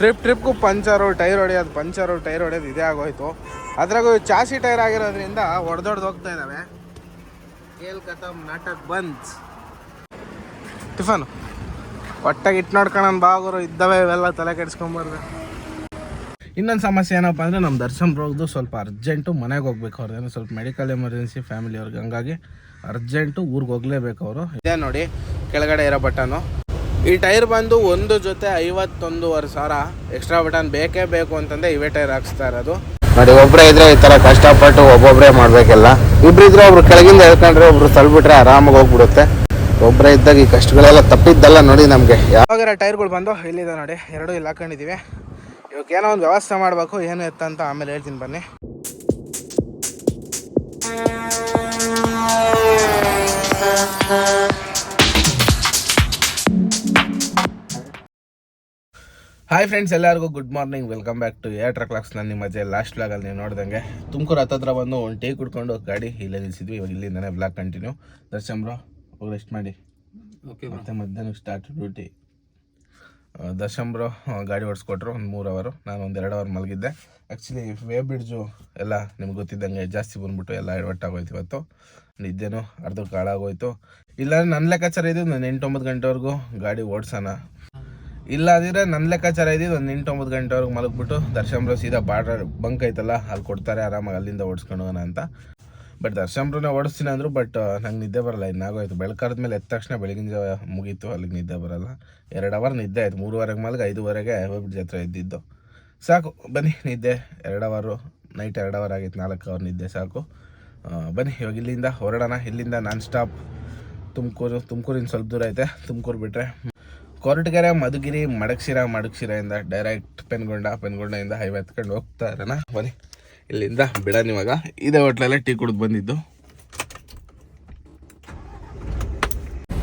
Trip ಟ್ರಿಪ್ಗೂ puncture, tyre ಹೊಡೆಯೋದು, puncture, tyre ಹೊಡೆಯೋದು ಇದೇ ಆಗೋಯ್ತು. ಅದ್ರಾಗೂ ಚಾಸಿ ಟೈರ್ ಆಗಿರೋದ್ರಿಂದ ಹೊಡೆದೊಡ್ದು ಹೋಗ್ತಾ ಇದ್ದಾವೆ ಕೇಲ್ ನಾಟಕ್ ಬಂದ್. ಟಿಫನ್? ಒಟ್ಟಾಗಿ ಇಟ್ಟು ನೋಡ್ಕೊಳ್ಳೋಣ ಬಾಗೋರು ಇದ್ದಾವೆ ಇವೆಲ್ಲ ತಲೆ ಕೆಡಿಸ್ಕೊಂಬಾರ್ದು ಇನ್ನೊಂದು ಸಮಸ್ಯೆ ಏನಪ್ಪ ಅಂದರೆ ನಮ್ಮ ದರ್ಶನ್ ಬ್ರೋಗ್ದು ಸ್ವಲ್ಪ ಅರ್ಜೆಂಟು ಮನೆಗೆ ಹೋಗ್ಬೇಕು ಅವ್ರದ್ದೇನೋ ಸ್ವಲ್ಪ ಮೆಡಿಕಲ್ ಎಮರ್ಜೆನ್ಸಿ ಫ್ಯಾಮಿಲಿ ಅವ್ರಿಗೆ. ಹಂಗಾಗಿ ಅರ್ಜೆಂಟು ಊರಿಗೆ ಹೋಗ್ಲೇಬೇಕು ಅವರು. ಇದೇ ನೋಡಿ, ಕೆಳಗಡೆ ಇರೋ ಬಟನು. ಈ ಟೈರ್ ಬಂದು ಒಂದು ಜೊತೆ ಐವತ್ತೊಂದುವರೆ ಸಾವಿರ ಎಕ್ಸ್ಟ್ರಾ ಬಟನ್ ಬೇಕೇ ಬೇಕು ಅಂತಂದ್ರೆ ಇವೇ ಟೈರ್ ಹಾಕ್ಸ್ತಾ ಇರೋದು. ನೋಡಿ ಒಬ್ಬರೇ ಇದ್ರೆ ಈ ಥರ ಕಷ್ಟಪಟ್ಟು ಒಬ್ಬೊಬ್ಬರೇ ಮಾಡಬೇಕೆಲ್ಲ. ಇಬ್ರು ಇದ್ರೆ ಒಬ್ರು ಕೆಳಗಿಂದ ಹೇಳ್ಕೊಂಡ್ರೆ ಒಬ್ರು ತಳ್ಬಿಟ್ರೆ ಆರಾಮಾಗಿ ಹೋಗ್ಬಿಡುತ್ತೆ. ಒಬ್ಬರೇ ಇದ್ದಾಗ ಈ ಕಷ್ಟಗಳೆಲ್ಲ ತಪ್ಪಿದ್ದಲ್ಲ ನೋಡಿ ನಮಗೆ. ಯಾವಾಗ ಟೈರ್ಗಳು ಬಂದು ಇಲ್ಲಿದೆ ನೋಡಿ ಎರಡು ಇಲ್ಲಿ ಹಾಕೊಂಡಿದ್ದೀವಿ ಇವಾಗ ಏನೋ ಒಂದು ವ್ಯವಸ್ಥೆ ಮಾಡಬೇಕು ಏನು ಎತ್ತಂತ ಆಮೇಲೆ ಹೇಳ್ತೀನಿ ಬನ್ನಿ. ಹಾಯ್ ಫ್ರೆಂಡ್ಸ್ ಎಲ್ಲರಿಗೂ good morning welcome back to ಏಟ್ರ ಕ್ಲಾಕ್ಸ್ ನಾನು ನಿಮ್ಮ ಮಧ್ಯೆ ಲಾಸ್ಟ್ ವ್ಲಾಗಲ್ಲಿ ನೀವು ನೋಡ್ದಂಗೆ ತುಮಕೂರು ಹತ್ತತ್ರ ಬಂದು ಒಂದು ಟೀ ಕುಡ್ಕೊಂಡು ಗಾಡಿ ಇಲ್ಲೇ ನಿಲ್ಸಿದ್ವಿ. ಇವಾಗ ಇಲ್ಲಿಂದನೇ ಬ್ಲಾಗ್ ಕಂಟಿನ್ಯೂ ದರ್ಶನ್ ಬ್ರೋ ಹೋಗಿ ರೆಸ್ಟ್ ಮಾಡಿ. ಓಕೆ ಮತ್ತೆ ಮಧ್ಯಾಹ್ನ ಸ್ಟಾರ್ಟ್ ಡ್ಯೂಟಿ ದರ್ಶನ್ ಬ್ರೋ ಗಾಡಿ ಓಡಿಸ್ಕೊಟ್ರು. ಒಂದು ಮೂರು ಅವರು ನಾನು ಒಂದು ಎರಡು ಅವರ್ ಮಲಗಿದ್ದೆ. ಆ್ಯಕ್ಚುಲಿ ವೇ ಬ್ರಿಡ್ಜು ಎಲ್ಲ ನಿಮ್ಗೆ ಗೊತ್ತಿದ್ದಂಗೆ ಜಾಸ್ತಿ ಬಂದ್ಬಿಟ್ಟು ಎಲ್ಲ ಎಡವಟ್ಟಾಗೋಯ್ತು ಇವತ್ತು. ನಿದ್ದೆನೂ ಅರ್ಧ ಹಾಳಾಗೋಯ್ತು. ಇಲ್ಲ ನನ್ನ ಲೆಕ್ಕಾಚಾರ ಇದು ನಾನು ಎಂಟೊಂಬತ್ತು ಗಂಟೆವರೆಗೂ ಗಾಡಿ ಓಡಿಸೋಣ ಇಲ್ಲಾದಿದ್ರೆ ನನ್ನ ಲೆಕ್ಕಾಚಾರ ಇದ್ದಿದ್ದು ಒಂದು ಎಂಟು ಒಂಬತ್ತು ಗಂಟೆವರೆಗೆ ಮಲಗಿಬಿಟ್ಟು ದರ್ಶನ್ ಸೀದಾ ಬಾರ್ಡರ್ ಬಂಕ್ ಐತಲ್ಲ, ಅಲ್ಲಿ ಕೊಡ್ತಾರೆ, ಆರಾಮಾಗಿ ಅಲ್ಲಿಂದ ಓಡಿಸ್ಕೊಂಡು ಹೋಗೋಣ ಅಂತ. ಬಟ್ ದರ್ಶನ್ ಓಡಿಸ್ತೀನಿ ಅಂದರು ಬಟ್ ನಂಗೆ ನಿದ್ದೆ ಬರಲ್ಲ, ಇನ್ನಾಗೋಯ್ತು. ಬೆಳಕಾದ ಮೇಲೆ ಎದ್ದ ತಕ್ಷಣ ಬೆಳಗಿನ ಜಾವ ಮುಗೀತು, ಅಲ್ಲಿಗೆ ನಿದ್ದೆ ಬರಲ್ಲ. ಎರಡು ಅವರ್ ನಿದ್ದೆ ಆಯ್ತು, ಮೂರುವರೆಗೆ ಮಲಗಿ, ಐದುವರೆಗೆ ಹೋಗ್ಬಿಟ್ಟು ಜಾತ್ರೆ ಇದ್ದಿದ್ದು ಸಾಕು, ಬನ್ನಿ ನಿದ್ದೆ, ಎರಡು ಅವರು, ನೈಟ್ ಎರಡು ಅವರ್ ಆಗಿತ್ತು, ನಾಲ್ಕು ಅವರ್ ನಿದ್ದೆ, ಸಾಕು. ಬನ್ನಿ, ಇವಾಗ ಇಲ್ಲಿಂದ ಹೊರಡೋಣ, ಇಲ್ಲಿಂದ ನಾನ್ ಸ್ಟಾಪ್. ತುಮಕೂರು ತುಮಕೂರಿಂದ ಸ್ವಲ್ಪ ದೂರ ಐತೆ, ತುಮಕೂರು ಬಿಟ್ಟರೆ ಕೊರಟಗೆರೆ, ಮಧುಗಿರಿ ಮಡಕ್ಶಿರ ಮಡಕ್ಶಿರದಿಂದ ಡೈರೆಕ್ಟ್ ಪೆನ್ಗೊಂಡ ಇಂದ ಹೈವೇ ಹತ್ಕೊಂಡು ಹೋಗ್ತಾ ಇರೋಣ ಬನ್ನಿ, ಇಲ್ಲಿಂದ ಬಿಡೋಣ ಇವಾಗ. ಇದೇ ಹೋಟ್ಲಲ್ಲೇ ಟೀ ಕುಡಿದು ಬಂದಿದ್ದು.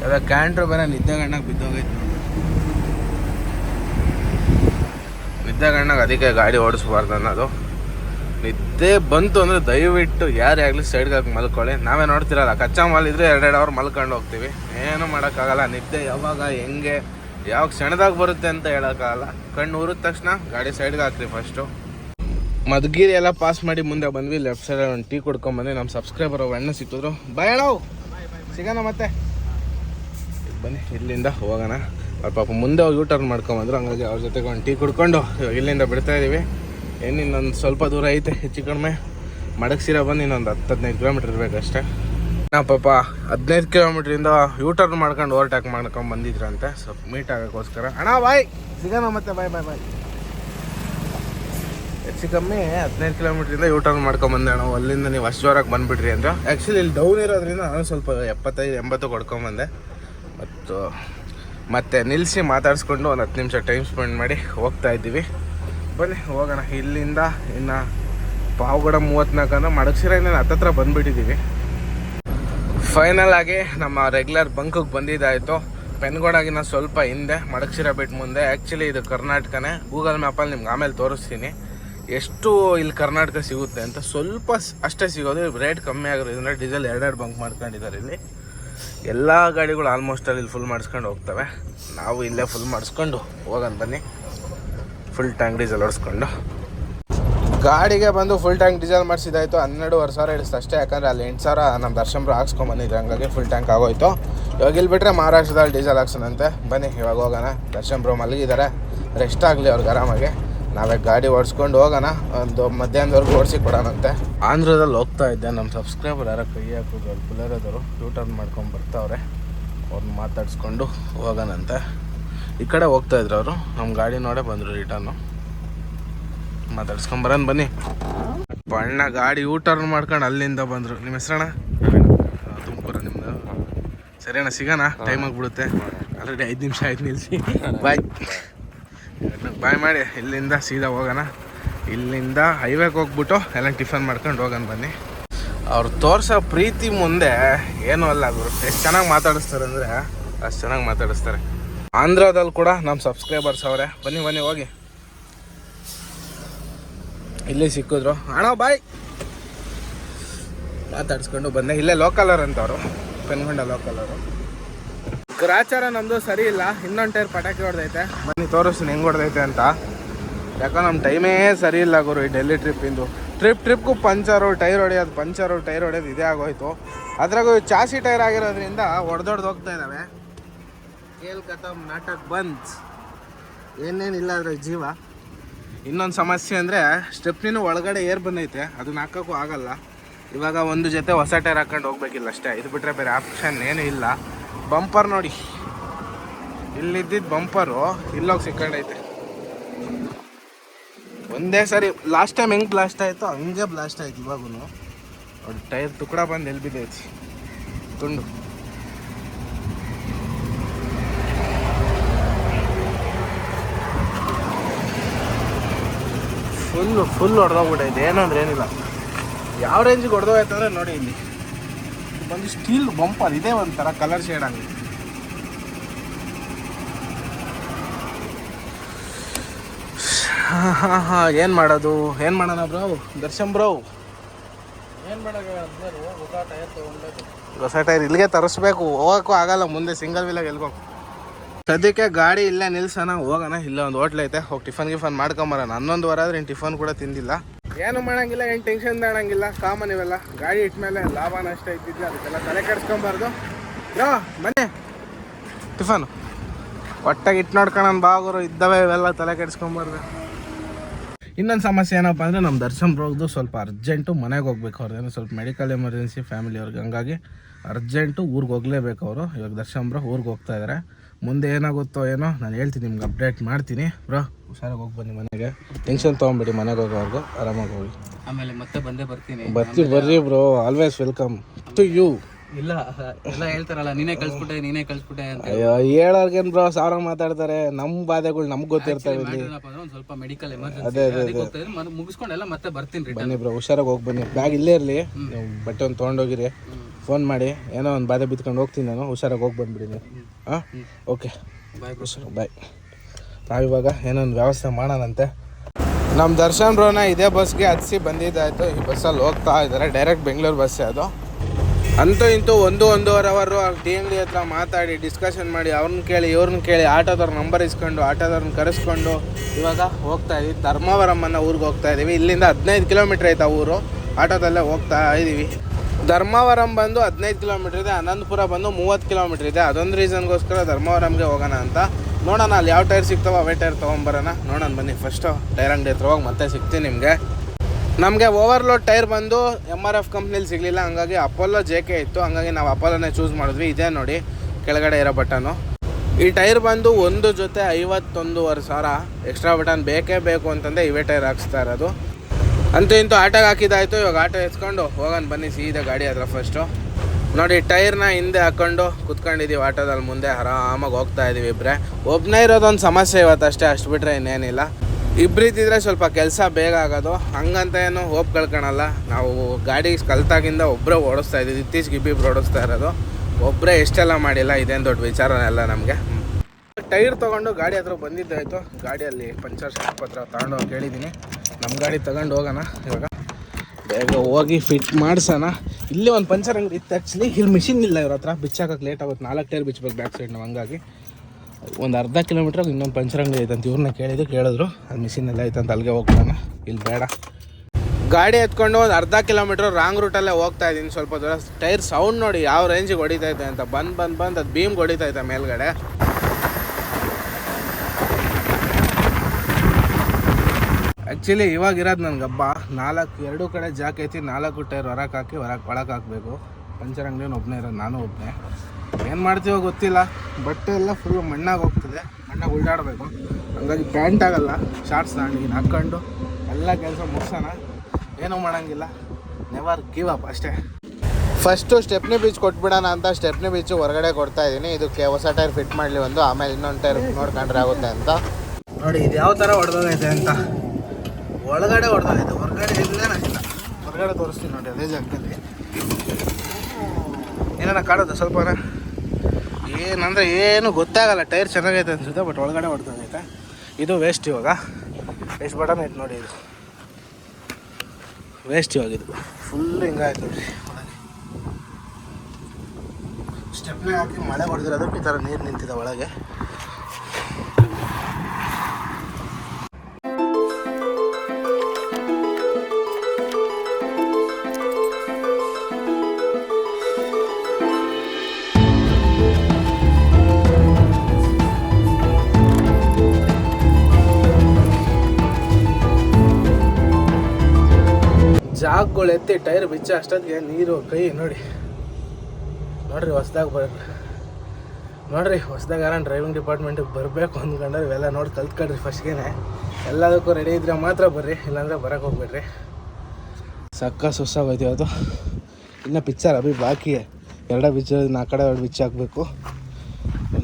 ಇವಾಗ ಕ್ಯಾಂಟ್ರು ಬೇರೆ ನಿದ್ದೆಗಣ್ಣಾಗ ಬಿದ್ದೋಗೈತೆ ನಿದ್ದೆ ಗಣ್ಣಗೆ ಅದಕ್ಕೆ ಗಾಡಿ ಓಡಿಸ್ಬಾರ್ದು ಅನ್ನೋದು. ನಿದ್ದೆ ಬಂತು ಅಂದರೆ ದಯವಿಟ್ಟು ಯಾರೇ ಆಗಲಿ ಸೈಡ್ಗೆ ಹಾಕಿ ಮಲ್ಕೊಳ್ಳಿ. ನಾವೇ ನೋಡ್ತಿರಲ್ಲ, ಕಚ್ಚಾ ಮಾಲ್ ಇದ್ರೆ ಎರಡೆರಡು ಅವರ್ ಮಲ್ಕೊಂಡು ಹೋಗ್ತೀವಿ. ಏನು ಮಾಡೋಕ್ಕಾಗಲ್ಲ. ನಿದ್ದೆ ಯಾವಾಗ, ಹೆಂಗೆ? ಯಾವ ಕ್ಷಣದಾಗ ಬರುತ್ತೆ ಅಂತ ಹೇಳೋಕ್ಕಾಗಲ್ಲ. ಕಣ್ಣು ಊರಿದ ತಕ್ಷಣ ಗಾಡಿ ಸೈಡ್ಗೆ ಹಾಕ್ರಿ ಫಸ್ಟು ಮಧುಗಿರಿ ಎಲ್ಲ ಪಾಸ್ ಮಾಡಿ ಮುಂದೆ ಬಂದ್ವಿ ಲೆಫ್ಟ್ ಸೈಡ್ ಒಂದು ಟೀ ಕುಡ್ಕೊಂಬಂದ್ವಿ ನಮ್ಮ ಸಬ್ಸ್ಕ್ರೈಬರ್ ಅಣ್ಣ ಸಿಕ್ಕಿದ್ರು. ಬಾಯ್ ಅಣ್ಣವ್. ಸಿಗೋಣ ಮತ್ತೆ. ಬನ್ನಿ, ಇಲ್ಲಿಂದ ಹೋಗೋಣ. ಅವ್ರ ಪಾಪ ಮುಂದೆ ಹೋಗಿ ಯೂಟರ್ನ್ ಮಾಡ್ಕೊಂಬಂದ್ರು ಹಂಗಾಗಿ ಅವ್ರ ಜೊತೆಗೆ ಒಂದು ಟೀ ಕುಡ್ಕೊಂಡು ಇಲ್ಲಿಂದ ಬಿಡ್ತಾ ಇದ್ದೀವಿ ಏನು ಇನ್ನೊಂದು ಸ್ವಲ್ಪ ದೂರ ಐತೆ, ಹೆಚ್ಚು ಕಡಿಮೆ. ಮಡಗ್ಸಿರ ಬಂದು ಇನ್ನೊಂದು ಹತ್ತು ಹದಿನೈದು ಕಿಲೋಮೀಟ್ರ್ ಇರಬೇಕಷ್ಟೇ. ಪಾಪ ಹದಿನೈದು ಕಿಲೋಮೀಟ್ರಿಂದ ಯೂಟರ್ನ್ ಮಾಡ್ಕೊಂಡು ಓವರ್ಟೇಕ್ ಮಾಡ್ಕೊಂಡು ಬಂದಿದ್ರಂತೆ. ಸ್ವಲ್ಪ ಮೀಟ್ ಆಗೋಕ್ಕೋಸ್ಕರ. ಅಣ್ಣ ಬಾಯ್ ಸಿಗೋಣ ಮತ್ತೆ ಬಾಯ್ ಬಾಯ್ ಬಾಯ್ ಹೆಚ್ಚು ಕಮ್ಮಿ ಹದಿನೈದು ಕಿಲೋಮೀಟ್ರಿಂದ ಯೂಟರ್ನ್ ಮಾಡ್ಕೊಂಬಂದೆ ಅಣ್ಣ. ಅಲ್ಲಿಂದ ನೀವು ಅಷ್ಟು ಜೋರಾಗಿ ಬಂದ್ಬಿಡ್ರಿ ಅಂತ. ಆ್ಯಕ್ಚುಲಿ ಇಲ್ಲಿ ಡೌನ್ ಇರೋದ್ರಿಂದ ನಾನು ಸ್ವಲ್ಪ ಎಪ್ಪತ್ತೈದು, ಎಂಬತ್ತು ಕೊಡ್ಕೊಂಬಂದೆ ಮತ್ತು ಮತ್ತೆ ನಿಲ್ಲಿಸಿ ಮಾತಾಡಿಸ್ಕೊಂಡು ಒಂದು ಹತ್ತು ನಿಮಿಷ ಟೈಮ್ ಸ್ಪೆಂಡ್ ಮಾಡಿ ಹೋಗ್ತಾ ಇದ್ದೀವಿ. ಬನ್ನಿ, ಹೋಗೋಣ. ಇಲ್ಲಿಂದ ಇನ್ನು ಪಾವಗಡ ಮೂವತ್ತ್ನಾಲ್ಕು ಅಂದ್ರೆ ಮಡಗ್ಸಿರ ಹತ್ತತ್ರ ಬಂದುಬಿಟ್ಟಿದ್ದೀವಿ. ಫೈನಲ್ ಆಗಿ ನಮ್ಮ ರೆಗ್ಯುಲರ್ ಬಂಕಿಗೆ ಬಂದಿದ್ದಾಯಿತು. ಪೆನ್ಗೋಡಾಗಿನ ಸ್ವಲ್ಪ ಹಿಂದೆ ಮಡಕ್ಸಿರ ಬಿಟ್ಟು ಮುಂದೆ. ಆ್ಯಕ್ಚುಲಿ ಇದು ಕರ್ನಾಟಕನೇ. ಗೂಗಲ್ ಮ್ಯಾಪಲ್ಲಿ ನಿಮ್ಗೆ ಆಮೇಲೆ ತೋರಿಸ್ತೀನಿ. ಎಷ್ಟು ಇಲ್ಲಿ ಕರ್ನಾಟಕ ಸಿಗುತ್ತೆ ಅಂತ ಸ್ವಲ್ಪ ಅಷ್ಟೇ ಸಿಗೋದು. ರೇಟ್ ಕಮ್ಮಿ ಆಗಿರೋದ್ರಿಂದ ಡೀಸೆಲ್ ಎರಡೆರಡು ಬಂಕ್ ಮಾಡ್ಕೊಂಡಿದ್ದಾರೆ ಇಲ್ಲಿ. ಎಲ್ಲ ಗಾಡಿಗಳು ಆಲ್ಮೋಸ್ಟ್ ಅಲ್ಲಿ ಫುಲ್ ಮಾಡಿಸ್ಕೊಂಡು ಹೋಗ್ತವೆ. ನಾವು ಇಲ್ಲೇ ಫುಲ್ ಮಾಡಿಸ್ಕೊಂಡು ಹೋಗೋಣ ಬನ್ನಿ. ಫುಲ್ ಟ್ಯಾಂಕ್ ಡೀಸೆಲ್ ಹೊಡ್ಸ್ಕೊಂಡು. ಗಾಡಿಗೆ ಬಂದು ಫುಲ್ ಟ್ಯಾಂಕ್ ಡೀಸೆಲ್ ಮಾಡಿಸಿದಾಯಿತು ಹನ್ನೆರಡುವರೆ ಸಾವಿರ ಇಳಿಸ್ತು ಅಷ್ಟೇ. ಯಾಕಂದರೆ ಅಲ್ಲಿ ಎಂಟು ಸಾವಿರ ನಮ್ಮ ದರ್ಶನ್ ಬ್ರೋ ಹಾಕ್ಸ್ಕೊಂಡ್ ಬಂದಿದ್ರು. ಹಂಗಾಗಿ ಫುಲ್ ಟ್ಯಾಂಕ್ ಆಗೋಯ್ತು. ಇವಾಗ ಇಲ್ಲಿ ಬಿಟ್ಟರೆ ಮಹಾರಾಷ್ಟ್ರದಲ್ಲಿ ಡೀಸೆಲ್ ಹಾಕ್ಸೋಣಂತೆ. ಬನ್ನಿ, ಇವಾಗ ಹೋಗೋಣ. ದರ್ಶನ್ ಬ್ರೋ ಮಲಗಿದ್ದಾರೆ. ರೆಸ್ಟ್ ಆಗಲಿ ಅವ್ರಿಗೆ ಆರಾಮಾಗಿ. ನಾವೇ ಗಾಡಿ ಓಡಿಸ್ಕೊಂಡು ಹೋಗೋಣ. ಒಂದು ಮಧ್ಯಾಹ್ನದವರೆಗೂ ಓಡಿಸಿ ಕೊಡೋಣಂತೆ. ಆಂಧ್ರದಲ್ಲಿ ಹೋಗ್ತಾ ಇದ್ದೆ. ನಮ್ಮ ಸಬ್ಸ್ಕ್ರೈಬರ್ ಯಾರ ಕೈ ಹಾಕೋದು ಅವ್ರು ಪುಲೇರದವರು ಯೂ ಟರ್ನ್ ಮಾಡ್ಕೊಂಡು ಬರ್ತಾವ್ರೆ. ಅವ್ರನ್ನ ಮಾತಾಡಿಸ್ಕೊಂಡು ಹೋಗೋಣಂತೆ. ಈ ಕಡೆ ಹೋಗ್ತಾ ಇದ್ರು ಅವರು. ನಮ್ಮ ಗಾಡಿ ನೋಡೇ ಬಂದರು ರಿಟರ್ನು ಮಾತಾಡ್ಸ್ಕೊಂಬರೋಣ ಬನ್ನಿ. ಬಣ್ಣ ಗಾಡಿ ಯೂ ಮಾಡ್ಕೊಂಡು ಅಲ್ಲಿಂದ ಬಂದರು. ನಿಮ್ಮ ಹೆಸರಣ್ಣ? ತುಮಕೂರು ನಿಮ್ಮದು ಸರಿ ಅಣ್ಣ, ಸಿಗೋಣ. ಟೈಮ್ ಆಗಿಬಿಡುತ್ತೆ. ಆಲ್ರೆಡಿ ಐದು ನಿಮಿಷ ಆಯ್ತು ನಿಲ್ಸಿ. ಬಾಯ್ ಬಾಯ್ ಮಾಡಿ. ಇಲ್ಲಿಂದ ಸೀದಾ ಹೋಗೋಣ. ಇಲ್ಲಿಂದ ಹೈವೇಗೆ ಹೋಗ್ಬಿಟ್ಟು ಎಲ್ಲ ಟಿಫನ್ ಮಾಡ್ಕೊಂಡು ಹೋಗೋಣ ಬನ್ನಿ. ಅವ್ರು ತೋರ್ಸೋ ಪ್ರೀತಿ ಮುಂದೆ ಏನೂ ಅಲ್ಲ ಗುರು. ಎಷ್ಟು ಚೆನ್ನಾಗಿ ಮಾತಾಡಿಸ್ತಾರೆ ಅಂದರೆ ಅಷ್ಟು ಚೆನ್ನಾಗಿ ಮಾತಾಡಿಸ್ತಾರೆ. ಆಂಧ್ರದಲ್ಲಿ ಕೂಡ ನಮ್ಮ ಸಬ್ಸ್ಕ್ರೈಬರ್ಸ್ ಅವರೇ. ಬನ್ನಿ ಬನ್ನಿ, ಹೋಗಿ. ಇಲ್ಲಿ ಸಿಕ್ಕಿದ್ರು. ಅಣ್ಣ ಬಾಯ್ ಮಾತಾಡ್ಸ್ಕೊಂಡು ಬಂದೆ. ಇಲ್ಲೇ ಲೋಕಲರ್ ಅಂತವರು. ಪೆನ್ಗೊಂಡ ಲೋಕಲರು ಗ್ರಾಚಾರ ನಮ್ಮದು ಸರಿ ಇಲ್ಲ. ಇನ್ನೊಂದು ಟೈರ್ ಪಟಾಕಿ ಹೊಡೆದೈತೆ. ಬನ್ನಿ, ತೋರಿಸ್ತೀನಿ ಹೆಂಗೆ ಹೊಡೆದೈತೆ ಅಂತ. ಯಾಕೋ ನಮ್ಮ ಟೈಮೇ ಸರಿ ಇಲ್ಲ ಗುರು ಈ ಡೆಲ್ಲಿ ಟ್ರಿಪ್ಪಿಂದು ಟ್ರಿಪ್ ಟ್ರಿಪ್ಗೂ ಪಂಚರು, ಟೈರ್ ಹೊಡೆಯೋದು ಪಂಚರು, ಟೈರ್ ಹೊಡೆಯೋದು ಇದೇ ಆಗೋಯ್ತು. ಅದ್ರಾಗೂ ಚಾಸಿ ಟೈರ್ ಆಗಿರೋದ್ರಿಂದ ಹೊಡೆದೊಡ್ದು ಹೋಗ್ತಾ ಇದ್ದಾವೆ ನಾಟಕ ನಾಟಕ್ ಬಂದ್. ಏನೇನಿಲ್ಲ ಅದ್ರ ಜೀವ. ಇನ್ನೊಂದು ಸಮಸ್ಯೆ ಅಂದರೆ ಸ್ಟೆಪ್ನಿನೂ ಒಳಗಡೆ ಏರ್ ಬಂದೈತೆ, ಅದನ್ನ ಹಾಕೋಕ್ಕೂ ಆಗಲ್ಲ. ಇವಾಗ ಒಂದು ಜೊತೆ ಹೊಸ ಟೈರ್ ಹಾಕೊಂಡು ಹೋಗ್ಬೇಕಿಲ್ಲ ಅಷ್ಟೇ. ಇದು ಬಿಟ್ಟರೆ ಬೇರೆ ಆಪ್ಷನ್ ಏನೂ ಇಲ್ಲ. ಬಂಪರ್ ನೋಡಿ. ಇಲ್ಲಿದ್ದಿದ್ದು ಬಂಪರು ಇಲ್ಲೋಗಿ ಸಿಕ್ಕಂಡೈತೆ. ಒಂದೇ ಸರಿ ಲಾಸ್ಟ್ ಟೈಮ್ ಹೆಂಗೆ ಬ್ಲಾಸ್ಟ್ ಆಯಿತು ಹಂಗೆ ಬ್ಲಾಸ್ಟ್ ಆಯ್ತು ಇವಾಗೂ ನೋಡಿ ಟೈರ್ ತುಕಡ ಬಂದು ಎಲ್ಲಿ ಬಿದ್ದೈತಿ ತುಂಡು. ಫುಲ್ಲು ಫುಲ್ ಹೊಡೆದೋಗ್ಬಿಟ್ಟೈತೆ. ಏನು ಏನಂದ್ರೆ ಏನಿಲ್ಲ. ಯಾವ ರೇಂಜಿಗೆ ಹೊಡೆದೋಯ್ತು ಅಂದರೆ ನೋಡಿ ಇಲ್ಲಿ. ಒಂದು ಬಂದು ಸ್ಟೀಲ್ ಬಂಪರ್ ಇದೇ ಒಂಥರ ಕಲರ್ ಶೇಡ್ ಆಗಿದೆ ಹಾಂ ಹಾಂ ಹಾಂ ಏನು ಮಾಡೋದು? ಏನು ಮಾಡೋಣ ಬ್ರೋ ದರ್ಶನ್ ಬ್ರೋ ಏನು ಮಾಡೋದು? ಹೊಸ ಟೈರ್ ಇಲ್ಲಿಗೆ ತರಿಸ್ಬೇಕು. ಹೋಗೋಕ್ಕೂ ಆಗಲ್ಲ. ಮುಂದೆ ಸಿಂಗಲ್ ವೀಲಾಗ ಎಲ್ಗೋ ಸದ್ಯಕ್ಕೆ ಗಾಡಿ ಇಲ್ಲೇ ನಿಲ್ಸೋಣ, ಹೋಗೋಣ, ಇಲ್ಲ ಒಂದು ಹೋಟ್ಲ್ ಐತೆ. ಹೋಗಿ ಟಿಫನ್ ಗಿಫನ್ ಮಾಡ್ಕೊಂಬರೋಣ. ಹನ್ನೊಂದು ವಾರ ಆದ್ರೆ ಟಿಫನ್ ಕೂಡ ತಿಂದಿಲ್ಲ. ಏನು ಮಾಡಂಗಿಲ್ಲ, ಏನು ಟೆನ್ಷನ್ ಮಾಡಂಗಿಲ್ಲ. ಕಾಮನ್ ಇವೆಲ್ಲ. ಗಾಡಿ ಇಟ್ಮೇಲೆ ಲಾಭ ನಷ್ಟ ಇದ್ದಿದ್ದೆ. ಅದಕ್ಕೆಲ್ಲ ತಲೆ ಕೆಡ್ಸ್ಕೊಂಬಾರ್ದು. ಯೋ ಬನ್ನಿ. ಟಿಫನ್. ಒಟ್ಟಾಗಿ ಇಟ್ಟು ನೋಡ್ಕೊಳನ್ ಬಾಗುರು ಇದ್ದವೆ ಇವೆಲ್ಲ ತಲೆ ಕೆಡ್ಸ್ಕೊಂಬಾರ್ದು. ಇನ್ನೊಂದು ಸಮಸ್ಯೆ ಏನಪ್ಪ ಅಂದರೆ ನಮ್ಮ ದರ್ಶನ್ ಬ್ರೋಗ್ದು ಸ್ವಲ್ಪ ಅರ್ಜೆಂಟು ಮನೆಗೆ ಹೋಗ್ಬೇಕು. ಅವ್ರದ್ದೇನೋ ಸ್ವಲ್ಪ ಮೆಡಿಕಲ್ ಎಮರ್ಜೆನ್ಸಿ ಫ್ಯಾಮಿಲಿ ಅವ್ರಿಗೆ ಹಂಗಾಗಿ ಅರ್ಜೆಂಟು ಊರಿಗೆ ಹೋಗಲೇಬೇಕು ಅವರು. ಇವಾಗ ದರ್ಶನ್ ಬ್ರೋ ಊರಿಗೆ ಹೋಗ್ತಾ ಇದ್ದಾರೆ ಮುಂದೆ ಏನಾಗುತ್ತೋ ಏನೋ ನಾನು ಹೇಳ್ತೀನಿ ನಿಮ್ಗೆ ಅಪ್ಡೇಟ್ ಮಾಡ್ತೀನಿ. ಬ್ರೋ ಹುಷಾರಾಗಿ ಹೋಗಿ ಬನ್ನಿ ಮನೆಗೆ. ಟೆನ್ಷನ್ ತೊಗೊಂಬಿಡಿ ಮನೆಗೆ ಹೋಗೋವರೆಗೂ ಆರಾಮಾಗಿ ಹೋಗಿ. ಆಮೇಲೆ ಮತ್ತೆ ಬಂದೇ ಬರ್ತೀನಿ. ಬರ್ತೀವಿ ಬರ್ರಿ bro always welcome to you ಇಲ್ಲ ಎಲ್ಲ ಹೇಳ್ತಾರಲ್ಲ ನೀನೇ ಕಳ್ಸ್ಬಿಟ್ಟೆ ನೀನೇ ಕಳ್ಸ್ಬಿಟ್ಟೆ ಅಂತ ಅಯ್ಯೋ ಹೇಳೋರ್ಗೇನು ಬ್ರೋ ಸಾವಿರ ಮಾತಾಡ್ತಾರೆ. ನಮ್ಮ ಬಾಧೆಗಳು ನಮ್ಗೆ ಗೊತ್ತಿರ್ತವೆ ಇಲ್ಲಿ ಒಂದು ಸ್ವಲ್ಪ ಮೆಡಿಕಲ್ ಎಮರ್ಜೆನ್ಸಿ ಅದೇ, ಅದೇ, ಅದಕ್ಕೆ ಹೋಗ್ತಾ ಇದ್ದೀನಿ. ಮತ್ತೆ ಮುಗಿಸ್ಕೊಂಡೆಲ್ಲ ಮತ್ತೆ ಬರ್ತೀನಿ ಬನ್ನಿ ಬ್ರೋ ಹುಷಾರಾಗಿ ಹೋಗಿ ಬನ್ನಿ. ಬ್ಯಾಗ್ ಇಲ್ಲೇ ಇರಲಿ. ನೀವು ಬಟ್ಟೆ ಒಂದು ತೊಗೊಂಡೋಗಿರಿ ಫೋನ್ ಮಾಡಿ ಏನೋ ಒಂದು ಬಾಧೆ ಬಿತ್ಕೊಂಡು ಹೋಗ್ತೀನಿ ನಾನು ಹುಷಾರಾಗಿ ಹೋಗಿ ಬಂದ್ಬಿಡಿ ನೀವು. ಹಾಂ? ಓಕೆ ಬಾಯ್ ಹುಷಾರು ಬಾಯ್ ನಾವಿವಾಗ ಏನೋ ಒಂದು ವ್ಯವಸ್ಥೆ ಮಾಡೋಣಂತೆ. ನಮ್ಮ ದರ್ಶನ್ ಬ್ರೋನ ಇದೇ ಬಸ್ಗೆ ಹತ್ಸಿ ಬಂದಿದ್ದಾಯಿತು. ಈ ಬಸ್ಸಲ್ಲಿ ಹೋಗ್ತಾ ಇದ್ದಾರೆ. ಡೈರೆಕ್ಟ್ ಬೆಂಗಳೂರು ಬಸ್ಸೇ ಅದು. ಅಂತೂ ಇಂತೂ ಒಂದು ಒಂದೂವರೆ ಅವರು ಟಿ ಡಿ ಹತ್ರ ಮಾತಾಡಿ ಡಿಸ್ಕಷನ್ ಮಾಡಿ ಅವ್ರನ್ನ ಕೇಳಿ ಇವ್ರನ್ನ ಕೇಳಿ ಆಟೋದವ್ರ ನಂಬರ್ ಇಸ್ಕೊಂಡು ಆಟೋದವ್ರನ್ನ ಕರೆಸ್ಕೊಂಡು ಇವಾಗ ಹೋಗ್ತಾ ಇದ್ದೀವಿ ಧರ್ಮವರಮ್ಮನ ಊರಿಗೆ ಹೋಗ್ತಾ ಇದ್ದೀವಿ ಇಲ್ಲಿಂದ ಹದಿನೈದು ಕಿಲೋಮೀಟ್ರ್ ಐತೆ ಆ ಊರು. ಆಟೋದಲ್ಲೇ ಹೋಗ್ತಾ ಇದೀವಿ. ಧರ್ಮವರಂ ಬಂದು ಹದಿನೈದು ಕಿಲೋಮೀಟ್ರ್ ಇದೆ, ಅನಂತಪುರ ಬಂದು ಮೂವತ್ತು ಕಿಲೋಮೀಟ್ರ್ ಇದೆ. ಅದೊಂದು ರೀಸನ್ಗೋಸ್ಕರ ಧರ್ಮವರಂಗೆ ಹೋಗೋಣ ಅಂತ. ನೋಡೋಣ, ಅಲ್ಲಿ ಯಾವ ಟೈರ್ ಸಿಗ್ತಾವ ಅವೇ ಟೈರ್ ತೊಗೊಂಬರೋಣ. ನೋಡೋಣ ಬನ್ನಿ ಫಸ್ಟು ಟೈರ್ ಅಂಗಡಿ ಹತ್ರ ಹೋಗಿ ಮತ್ತೆ ಸಿಗ್ತೀನಿ ನಿಮಗೆ. ನಮಗೆ ಓವರ್ಲೋಡ್ ಟೈರ್ ಬಂದು ಎಂ ಆರ್ ಎಫ್ ಕಂಪ್ನಿಲಿ ಸಿಗಲಿಲ್ಲ. ಹಂಗಾಗಿ ಅಪೋಲೋ ಜೆ ಕೆ ಇತ್ತು. ಹಂಗಾಗಿ ನಾವು ಅಪೋಲೋನೇ ಚೂಸ್ ಮಾಡಿದ್ವಿ. ಇದೇ ನೋಡಿ, ಕೆಳಗಡೆ ಇರೋ ಬಟನು. ಈ ಟೈರ್ ಬಂದು ಒಂದು ಜೊತೆ ಐವತ್ತೊಂದುವರೆ ಸಾವಿರ. ಎಕ್ಸ್ಟ್ರಾ ಬಟನ್ ಬೇಕೇ ಬೇಕು ಅಂತಂದರೆ ಇವೇ ಟೈರ್ ಹಾಕ್ಸ್ತಾ ಇರೋದು. ಅಂತೂ ಇಂತೂ ಆಟೋಗೆ ಹಾಕಿದ್ದಾಯ್ತು. ಇವಾಗ ಆಟೋ ಎತ್ಕೊಂಡು ಹೋಗೋಣ ಬನ್ನಿ, ಸೀದಾ ಗಾಡಿ ಹತ್ರ ಫಸ್ಟು ನೋಡಿ ಟೈರ್ನ ಹಿಂದೆ ಹಾಕ್ಕೊಂಡು ಕುತ್ಕೊಂಡಿದ್ದೀವಿ ಆಟೋದಲ್ಲಿ ಮುಂದೆ. ಆರಾಮಾಗಿ ಹೋಗ್ತಾ ಇದೀವಿ ಇಬ್ಬರೇ ಒಬ್ಬನೇ ಇರೋದೊಂದು ಸಮಸ್ಯೆ ಇವತ್ತು ಅಷ್ಟೇ, ಅಷ್ಟು ಬಿಟ್ಟರೆ ಇನ್ನೇನಿಲ್ಲ. ಇಬ್ಬರಿದ್ದಿದ್ರೆ ಸ್ವಲ್ಪ ಕೆಲಸ ಬೇಗ ಆಗೋದು. ಹಂಗಂತ ಏನು ಹೋಪ್ ಕಳ್ಕೊಳಲ್ಲ. ನಾವು ಗಾಡಿ ಕಲ್ತಾಗಿಂದ ಒಬ್ಬರೇ ಓಡಿಸ್ತಾ ಇದ್ದೀವಿ. ಇತ್ತೀಚೆಗೆ ಇಬ್ಬಿಬ್ರು ಓಡಿಸ್ತಾ ಇರೋದು. ಒಬ್ಬರೇ ಎಷ್ಟೆಲ್ಲ ಮಾಡಿಲ್ಲ, ಇದೇನು ದೊಡ್ಡ ವಿಚಾರನೆಲ್ಲ ನಮಗೆ. ಟೈರ್ ತೊಗೊಂಡು ಗಾಡಿ ಹತ್ರ ಬಂದಿದ್ದಾಯ್ತು. ಗಾಡಿಯಲ್ಲಿ ಪಂಚರ್ ಶಾಪ್ ಹತ್ರ ತಗೊಂಡು ಕೇಳಿದ್ದೀನಿ. ನಮ್ಮ ಗಾಡಿ ತಗೊಂಡು ಹೋಗೋಣ ಇವಾಗ. ಬೇಗ ಹೋಗಿ ಫಿಟ್ ಮಾಡಿಸೋಣ. ಇಲ್ಲಿ ಒಂದು ಪಂಚರ್ ಅಂಗಡಿ ಇತ್ತು ಆ್ಯಕ್ಚುಲಿ ಇಲ್ಲಿ ಮಿಷಿನ್ ಇಲ್ಲ ಇವ್ರ ಹತ್ರ. ಬಿಚ್ಚಾಕಕ್ಕೆ ಲೇಟ್ ಆಗುತ್ತೆ ನಾಲ್ಕು ಟೈರ್ ಬಿಚ್ಚಬೇಕು ಬ್ಯಾಕ್ ಸೈಡ್ ನಾವು ಹಂಗಾಗಿ. ಒಂದು ಅರ್ಧ ಕಿಲೋಮೀಟ್ರ್ ಇನ್ನೊಂದು ಪಂಚರ್ ಅಂಗಡಿ ಐತಂತ ಇವ್ರನ್ನ ಕೇಳಿದ್ರು ಕೇಳಿದ್ರು. ಅದು ಮಿಷಿನ್ ಎಲ್ಲ ಐತಂತ ಅಲ್ಲಿಗೆ ಹೋಗ್ತಾನೆ ಇಲ್ಲಿ ಬೇಡ. ಗಾಡಿ ಎತ್ಕೊಂಡು ಒಂದು ಅರ್ಧ ಕಿಲೋಮೀಟ್ರ್ ರಾಂಗ್ ರೂಟಲ್ಲೇ ಹೋಗ್ತಾ ಇದ್ದೀನಿ ಸ್ವಲ್ಪ ದೂರ. ಟೈರ್ ಸೌಂಡ್ ನೋಡಿ ಯಾವ ರೇಂಜಿಗೆ ಹೊಡಿತೈತೆ ಅಂತ. ಬಂದು ಬಂದು ಬಂದು. ಅದು ಬೀಮ್ ಹೊಡಿತೈತೆ ಮೇಲ್ಗಡೆ. ಆ್ಯಕ್ಚುಲಿ ಇವಾಗ ಇರೋದು ನನ್ನ ಹಬ್ಬ. ನಾಲ್ಕು, ಎರಡು ಕಡೆ ಜಾಕ್ ಐತಿ, ನಾಲ್ಕು ಟೈರ್ ಹೊರಗೆ ಹಾಕಿ, ಹೊರಗೆ ಒಳಗೆ ಹಾಕಬೇಕು. ಪಂಚರ್ ಅಂಗಡಿ ಒಬ್ಬನೇ ಇರೋದು, ನಾನು ಒಬ್ಬನೇ ಏನು ಮಾಡ್ತೀವೋ ಗೊತ್ತಿಲ್ಲ, ಬಟ್ಟೆ ಎಲ್ಲ ಫುಲ್ ಮಣ್ಣಾಗಿ ಹೋಗ್ತದೆ. ಮಣ್ಣಾಗಿ ಉಳ್ಳಾಡಬೇಕು ಹಂಗಾಗಿ ಪ್ಯಾಂಟ್ ಆಗಲ್ಲ ಶಾರ್ಟ್ಸ್ ನಾನು ಹಾಕ್ಕೊಂಡು ಎಲ್ಲ ಕೆಲಸ ಮುಗಿಸೋಣ. ಏನೂ ಮಾಡೋಂಗಿಲ್ಲ. ನೆವರ್ ಗಿವ್ ಅಪ್ ಅಷ್ಟೇ. ಫಸ್ಟು ಸ್ಟೆಪ್ನಿ ಬೀಚ್ ಕೊಟ್ಬಿಡೋಣ ಅಂತ ಸ್ಟೆಪ್ನಿ ಬೀಚು ಹೊರಗಡೆ ಕೊಡ್ತಾ ಇದ್ದೀನಿ ಇದಕ್ಕೆ ಹೊಸ ಟೈರ್ ಫಿಟ್ ಮಾಡಲಿ ಒಂದು, ಆಮೇಲೆ ಇನ್ನೊಂದು ಟೈರ್ ನೋಡ್ಕೊಂಡ್ರೆ ಆಗುತ್ತೆ ಅಂತ. ನೋಡಿ ಇದು ಯಾವ ಥರ ಹೊಡೆದೋಗೈತೆ ಅಂತ. ಒಳಗಡೆ ಹೊಡೆದಿದೆ ಹೊರಗಡೆ ಇಲ್ಲ ಹೊರಗಡೆ ತೋರಿಸ್ತೀನಿ ನೋಡಿ, ಅದೇ ಜಾಗದಲ್ಲಿ. ಏನಾರ ಕಾಡೋದು ಸ್ವಲ್ಪ ಏನಂದರೆ ಏನು ಗೊತ್ತಾಗಲ್ಲ. ಟೈರ್ ಚೆನ್ನಾಗೈತೆ ಅನ್ಸುತ್ತೆ, ಬಟ್ ಒಳಗಡೆ ಹೊಡೆದೋಗೈತೆ ಇದು ವೇಸ್ಟ್ ಇವಾಗ. ವೇಸ್ಟ್ ಬಟನ್ ಐತೆ ನೋಡಿ ಇದು. ವೇಸ್ಟ್ ಇವಾಗ ಇದು. ಫುಲ್ ಹಿಂಗಾಯ್ತು ನೋಡಿ ಸ್ಟೆಪ್ನೇ ಹಾಕಿ ಮಳೆ ಹೊಡೆದಿರೋದಕ್ಕೆ ಈ ಥರ ನೀರು ನಿಂತಿದೆ ಒಳಗೆ. ಜಾಗಗಳು ಎತ್ತಿ, ಟೈರ್ ಬಿಚ್ಚ, ಅಷ್ಟೊತ್ತಿಗೆ ನೀರು, ಕೈ, ನೋಡಿ. ನೋಡ್ರಿ, ಹೊಸ್ದಾಗಿ ಬರ ನೋಡ್ರಿ, ಹೊಸ್ದಾಗ ಯಾರು ಡ್ರೈವಿಂಗ್ ಡಿಪಾರ್ಟ್ಮೆಂಟಿಗೆ ಬರಬೇಕು ಅಂದ್ಕೊಂಡ್ರೆ ಇವೆಲ್ಲ ನೋಡಿ ಕಲ್ತ್ಕೊಳ್ರಿ ಫಸ್ಟ್ಗೆ ಎಲ್ಲದಕ್ಕೂ ರೆಡಿ ಇದ್ರೆ ಮಾತ್ರ ಬರ್ರಿ, ಇಲ್ಲಾಂದ್ರೆ ಬರಕ್ಕೆ ಹೋಗ್ಬಿಡ್ರಿ. ಸಕ್ಕ ಸುಸ್ಸಾಗೋಯ್ತು ಅದು ಇನ್ನು ಪಿಚ್ಚರ್ ಅಭಿ ಬಾಕಿ. ಎರಡ ಬಿಚ್ಚ ನಾಲ್ಕು ಕಡೆ ಎರಡು ಬಿಚ್ಚ ಹಾಕಬೇಕು.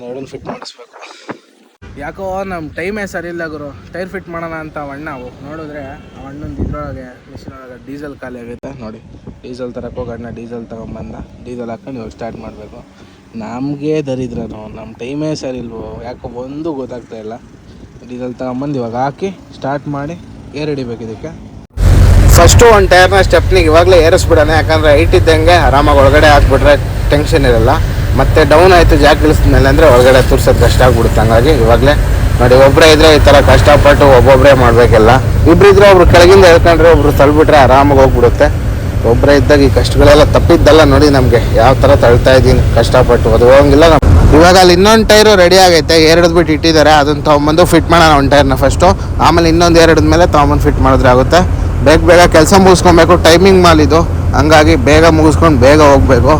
ಎರಡನ್ನು ಫಿಟ್ ಮಾಡಿಸ್ಬೇಕು. ಯಾಕೋ ನಮ್ಮ ಟೈಮೇ ಸರಿ ಇಲ್ಲ ಗುರು. ಟೈರ್ ಫಿಟ್ ಮಾಡೋಣ ಅಂತ ಅಣ್ಣ. ಅವು ನೋಡಿದ್ರೆ ಆ ಅಣ್ಣಂದು ಇದ್ರೊಳಗೆ ಮಿಷಿನ್ ಒಳಗೆ ಡೀಸೆಲ್ ಖಾಲಿ ಆಗುತ್ತೆ ನೋಡಿ ಡೀಸೆಲ್ ಅಣ್ಣ ಡೀಸೆಲ್ ತಗೊಂಬಂದ ಡೀಸೆಲ್ ಹಾಕೊಂಡು ಇವಾಗ ಸ್ಟಾರ್ಟ್ ಮಾಡಬೇಕು. ನಮಗೆ ದರಿದ್ರನು ನಮ್ಮ ಟೈಮೇ ಸರಿ ಇಲ್ವೋ ಯಾಕೋ ಒಂದು ಗೊತ್ತಾಗ್ತಾ ಇಲ್ಲ. ಡೀಸೆಲ್ ತಗೊಂಬಂದು ಇವಾಗ ಹಾಕಿ ಸ್ಟಾರ್ಟ್ ಮಾಡಿ ಏರ್ ಹಿಡಿಬೇಕು ಇದಕ್ಕೆ. ಫಸ್ಟು ಒಂದು ಟೈರ್ನ ಸ್ಟೆಪ್ನಿಗೆ ಇವಾಗಲೇ ಏರಿಸ್ಬಿಡೋಣ. ಯಾಕಂದರೆ ಇದ್ದಂಗೆ ಆರಾಮಾಗಿ ಒಳಗಡೆ ಹಾಕ್ಬಿಟ್ರೆ ಟೆನ್ಷನ್ ಇರಲ್ಲ. ಮತ್ತೆ ಡೌನ್ ಆಯಿತು ಜಾಕ್ ಇಳಿಸಿದ್ಮೇಲೆ ಅಂದರೆ ಒಳಗಡೆ ತುರ್ಸೋದು ಕಷ್ಟ ಆಗ್ಬಿಡುತ್ತೆ. ಹಂಗಾಗಿ ಇವಾಗಲೇ ನೋಡಿ ಒಬ್ಬರೇ ಇದ್ರೆ ಈ ಥರ ಕಷ್ಟಪಟ್ಟು ಒಬ್ಬೊಬ್ಬರೇ ಮಾಡಬೇಕೆಲ್ಲ. ಇಬ್ಬರಿದ್ರೆ ಒಬ್ರು ಕೆಳಗಿಂದ ಹೇಳ್ಕೊಂಡ್ರೆ ಒಬ್ರು ತಳ್ಬಿಟ್ರೆ ಆರಾಮಾಗಿ ಹೋಗ್ಬಿಡುತ್ತೆ. ಒಬ್ಬರೇ ಇದ್ದಾಗ ಈ ಕಷ್ಟಗಳೆಲ್ಲ ತಪ್ಪಿದ್ದಲ್ಲ ನೋಡಿ ನಮಗೆ ಯಾವ ಥರ ತಳ್ತಾ ಇದ್ದೀನಿ, ಕಷ್ಟಪಟ್ಟು ಅದು ಹೋಗಂಗಿಲ್ಲ ಇವಾಗ ಅಲ್ಲಿ ಇನ್ನೊಂದು ಟೈರು ರೆಡಿ ಆಗೈತೆ ಎರಡು ಬಿಟ್ಟು ಇಟ್ಟಿದ್ದಾರೆ ಅದನ್ನ ತೊಗೊಂಬಂದು ಫಿಟ್ ಮಾಡೋಣ ಒಂದು ಟೈರ್ನ ಫಸ್ಟು ಆಮೇಲೆ ಇನ್ನೊಂದು ಎರಡದ ಮೇಲೆ ತೊಗೊಂಬಂದು ಫಿಟ್ ಮಾಡಿದ್ರೆ ಆಗುತ್ತೆ. ಬೇಗ ಬೇಗ ಕೆಲಸ ಮುಗಿಸ್ಕೊಬೇಕು ಟೈಮಿಂಗ್ ಮಾಲಿದು ಇದು. ಹಂಗಾಗಿ ಬೇಗ ಮುಗಿಸ್ಕೊಂಡು ಬೇಗ ಹೋಗಬೇಕು.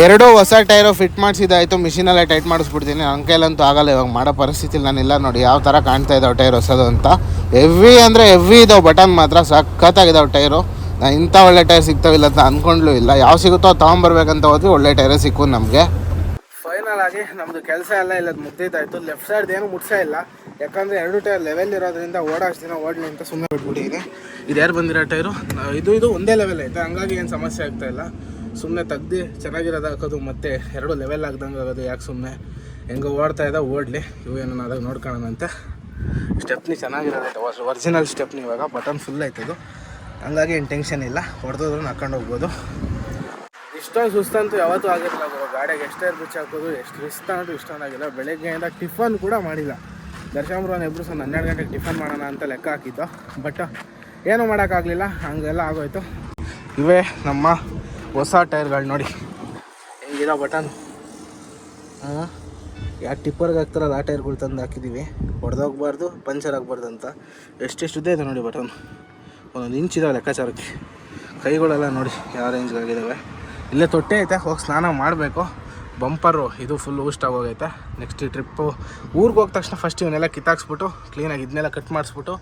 ಎರಡು ಹೊಸ ಟೈರು ಫಿಟ್ ಮಾಡಿಸಿದಾಯಿತು, ಮಿಷಿನಲ್ಲೇ ಟೈಟ್ ಮಾಡಿಸ್ಬಿಡ್ತೀನಿ. ನನ್ನ ಕೈಲಂತೂ ಆಗಲ್ಲ ಇವಾಗ, ಮಾಡೋ ಪರಿಸ್ಥಿತಿಲಿ ನಾನಿಲ್ಲ ನೋಡಿ, ಯಾವ ಥರ ಕಾಣ್ತಾ ಇದ್ದಾವೆ ಟೈರ್ ಹೊಸದು ಅಂತ. ಹೆವಿ ಅಂದರೆ ಹೆವಿ ಇದಾವೆ ಬಟನ್ ಮಾತ್ರ ಸಖತ್ತಾಗಿದ್ದಾವೆ ಟೈರು. ನಾನು ಇಂಥ ಒಳ್ಳೆ ಟೈರ್ ಸಿಗ್ತಾವಿಲ್ಲ ಅಂತ ಅಂದ್ಕೊಂಡ್ಲೂ ಇಲ್ಲ. ಯಾವ ಸಿಗುತ್ತೋ ತೊಗೊಂಬರ್ಬೇಕಂತ ಹೋದ್ವಿ, ಒಳ್ಳೆ ಟೈರೇ ಸಿಕ್ಕು ನಮಗೆ. ಫೈನಲ್ ಆಗಿ ನಮ್ಮದು ಕೆಲಸ ಎಲ್ಲ ಇಲ್ಲ ಮುಗ್ದಿದ್ದಾಯ್ತು ಲೆಫ್ಟ್ ಸೈಡ್ ಏನು ಮುಟ್ಸೇ ಇಲ್ಲ. ಯಾಕಂದರೆ ಎರಡು ಟೈರ್ ಲೆವೆಲ್ ಇರೋದ್ರಿಂದ ಓಡಾಡ್ತೀನಿ ದಿನ ಓಡಲಿ ಅಂತ ಸುಮ್ಮನೆ ಬಿಟ್ಬಿಟ್ಟಿದ್ದೀನಿ. ಇದು ಯಾರು ಬಂದಿರೋ ಟೈರು? ಇದು ಇದು ಒಂದೇ ಲೆವೆಲ್ ಐತೆ. ಹಂಗಾಗಿ ಏನು ಸಮಸ್ಯೆ ಆಗ್ತಾಯಿಲ್ಲ ಸುಮ್ಮನೆ ತೆಗ್ದು ಚೆನ್ನಾಗಿರೋದು ಹಾಕೋದು ಮತ್ತೆ ಎರಡು ಲೆವೆಲ್ ಆಗ್ದಂಗೆ ಆಗೋದು ಯಾಕೆ ಸುಮ್ಮನೆ ಹೆಂಗೆ ಓಡ್ತಾ ಇದ್ದ ಓಡಲಿ. ಇವು ಏನೋ ಅದಾಗ ನೋಡ್ಕೊಳ್ಳೋಣಂತೆ ಸ್ಟೆಪ್ನಿ ಚೆನ್ನಾಗಿರೋದೈತೆ ಒರಿಜಿನಲ್ ಸ್ಟೆಪ್ನಿ ಇವಾಗ. ಬಟನ್ ಫುಲ್ ಆಯ್ತದು ಹಂಗಾಗಿ ಏನು ಟೆನ್ಷನ್ ಇಲ್ಲ. ಹೊಡೆದ್ರು ಹಾಕೊಂಡು ಹೋಗ್ಬೋದು. ಇಷ್ಟೊಂದು ಸುಸ್ತಂತೂ ಯಾವತ್ತೂ ಆಗಿರಲ್ಲ ಗುರು. ಗಾಡಿಗೆ ಎಷ್ಟೇ ರುಚಿ ಹಾಕೋದು, ಎಷ್ಟು ರಿಸ್ಕ್ ಅಂತೂ ಇಷ್ಟೊಂದಾಗಿಲ್ಲ ಬೆಳಗ್ಗೆಯಿಂದ ಟಿಫನ್ ಕೂಡ ಮಾಡಿಲ್ಲ. ದರ್ಶನ್ ಇಬ್ಬರು ಸಹ ಹನ್ನೆರಡು ಗಂಟೆಗೆ ಟಿಫನ್ ಮಾಡೋಣ ಅಂತ ಲೆಕ್ಕ ಹಾಕಿದ್ದು. ಬಟ್ ಏನೂ ಮಾಡೋಕ್ಕಾಗಲಿಲ್ಲ. ಹಂಗೆಲ್ಲ ಆಗೋಯ್ತು. ಇವೇ ನಮ್ಮ ಹೊಸ ಟೈರ್ಗಳು ನೋಡಿ. ಹೆಂಗಿರೋ ಬಟನ್? ಹಾಂ? ಯಾವ ಟಿಪ್ಪರ್ಗೆ ಹಾಕ್ತಾರಲ್ಲ ಆ ಟೈರ್ಗಳು ತಂದು ಹಾಕಿದ್ದೀವಿ. ಹೊಡೆದೋಗ್ಬಾರ್ದು ಪಂಚರ್ ಆಗಬಾರ್ದು ಅಂತ. ಎಷ್ಟೆಷ್ಟು ಉದ್ದ ಇದೆ ನೋಡಿ ಬಟನ್. ಒಂದೊಂದು ಇಂಚ್ ಇದಾವೆ ಲೆಕ್ಕಾಚಾರಕ್ಕೆ. ಕೈಗಳೆಲ್ಲ ನೋಡಿ ಯಾವ ರೇಂಜ್ಗಾಗಿದ್ದಾವೆ ಇಲ್ಲೇ ತೊಟ್ಟೆ ಐತೆ, ಹೋಗಿ ಸ್ನಾನ ಮಾಡಬೇಕು. ಬಂಪರು ಇದು ಫುಲ್ ಊಸ್ಟ್ ಆಗೋಗೈತೆ. ನೆಕ್ಸ್ಟ್ ಟ್ರಿಪ್ಪು ಊರಿಗೆ ಹೋದ ತಕ್ಷಣ ಫಸ್ಟ್ ಇವನ್ನೆಲ್ಲ ಕಿತ್ತಾಕ್ಸ್ಬಿಟ್ಟು ಕ್ಲೀನಾಗಿ ಇದನ್ನೆಲ್ಲ ಕಟ್ ಮಾಡಿಸ್ಬಿಟ್ಟು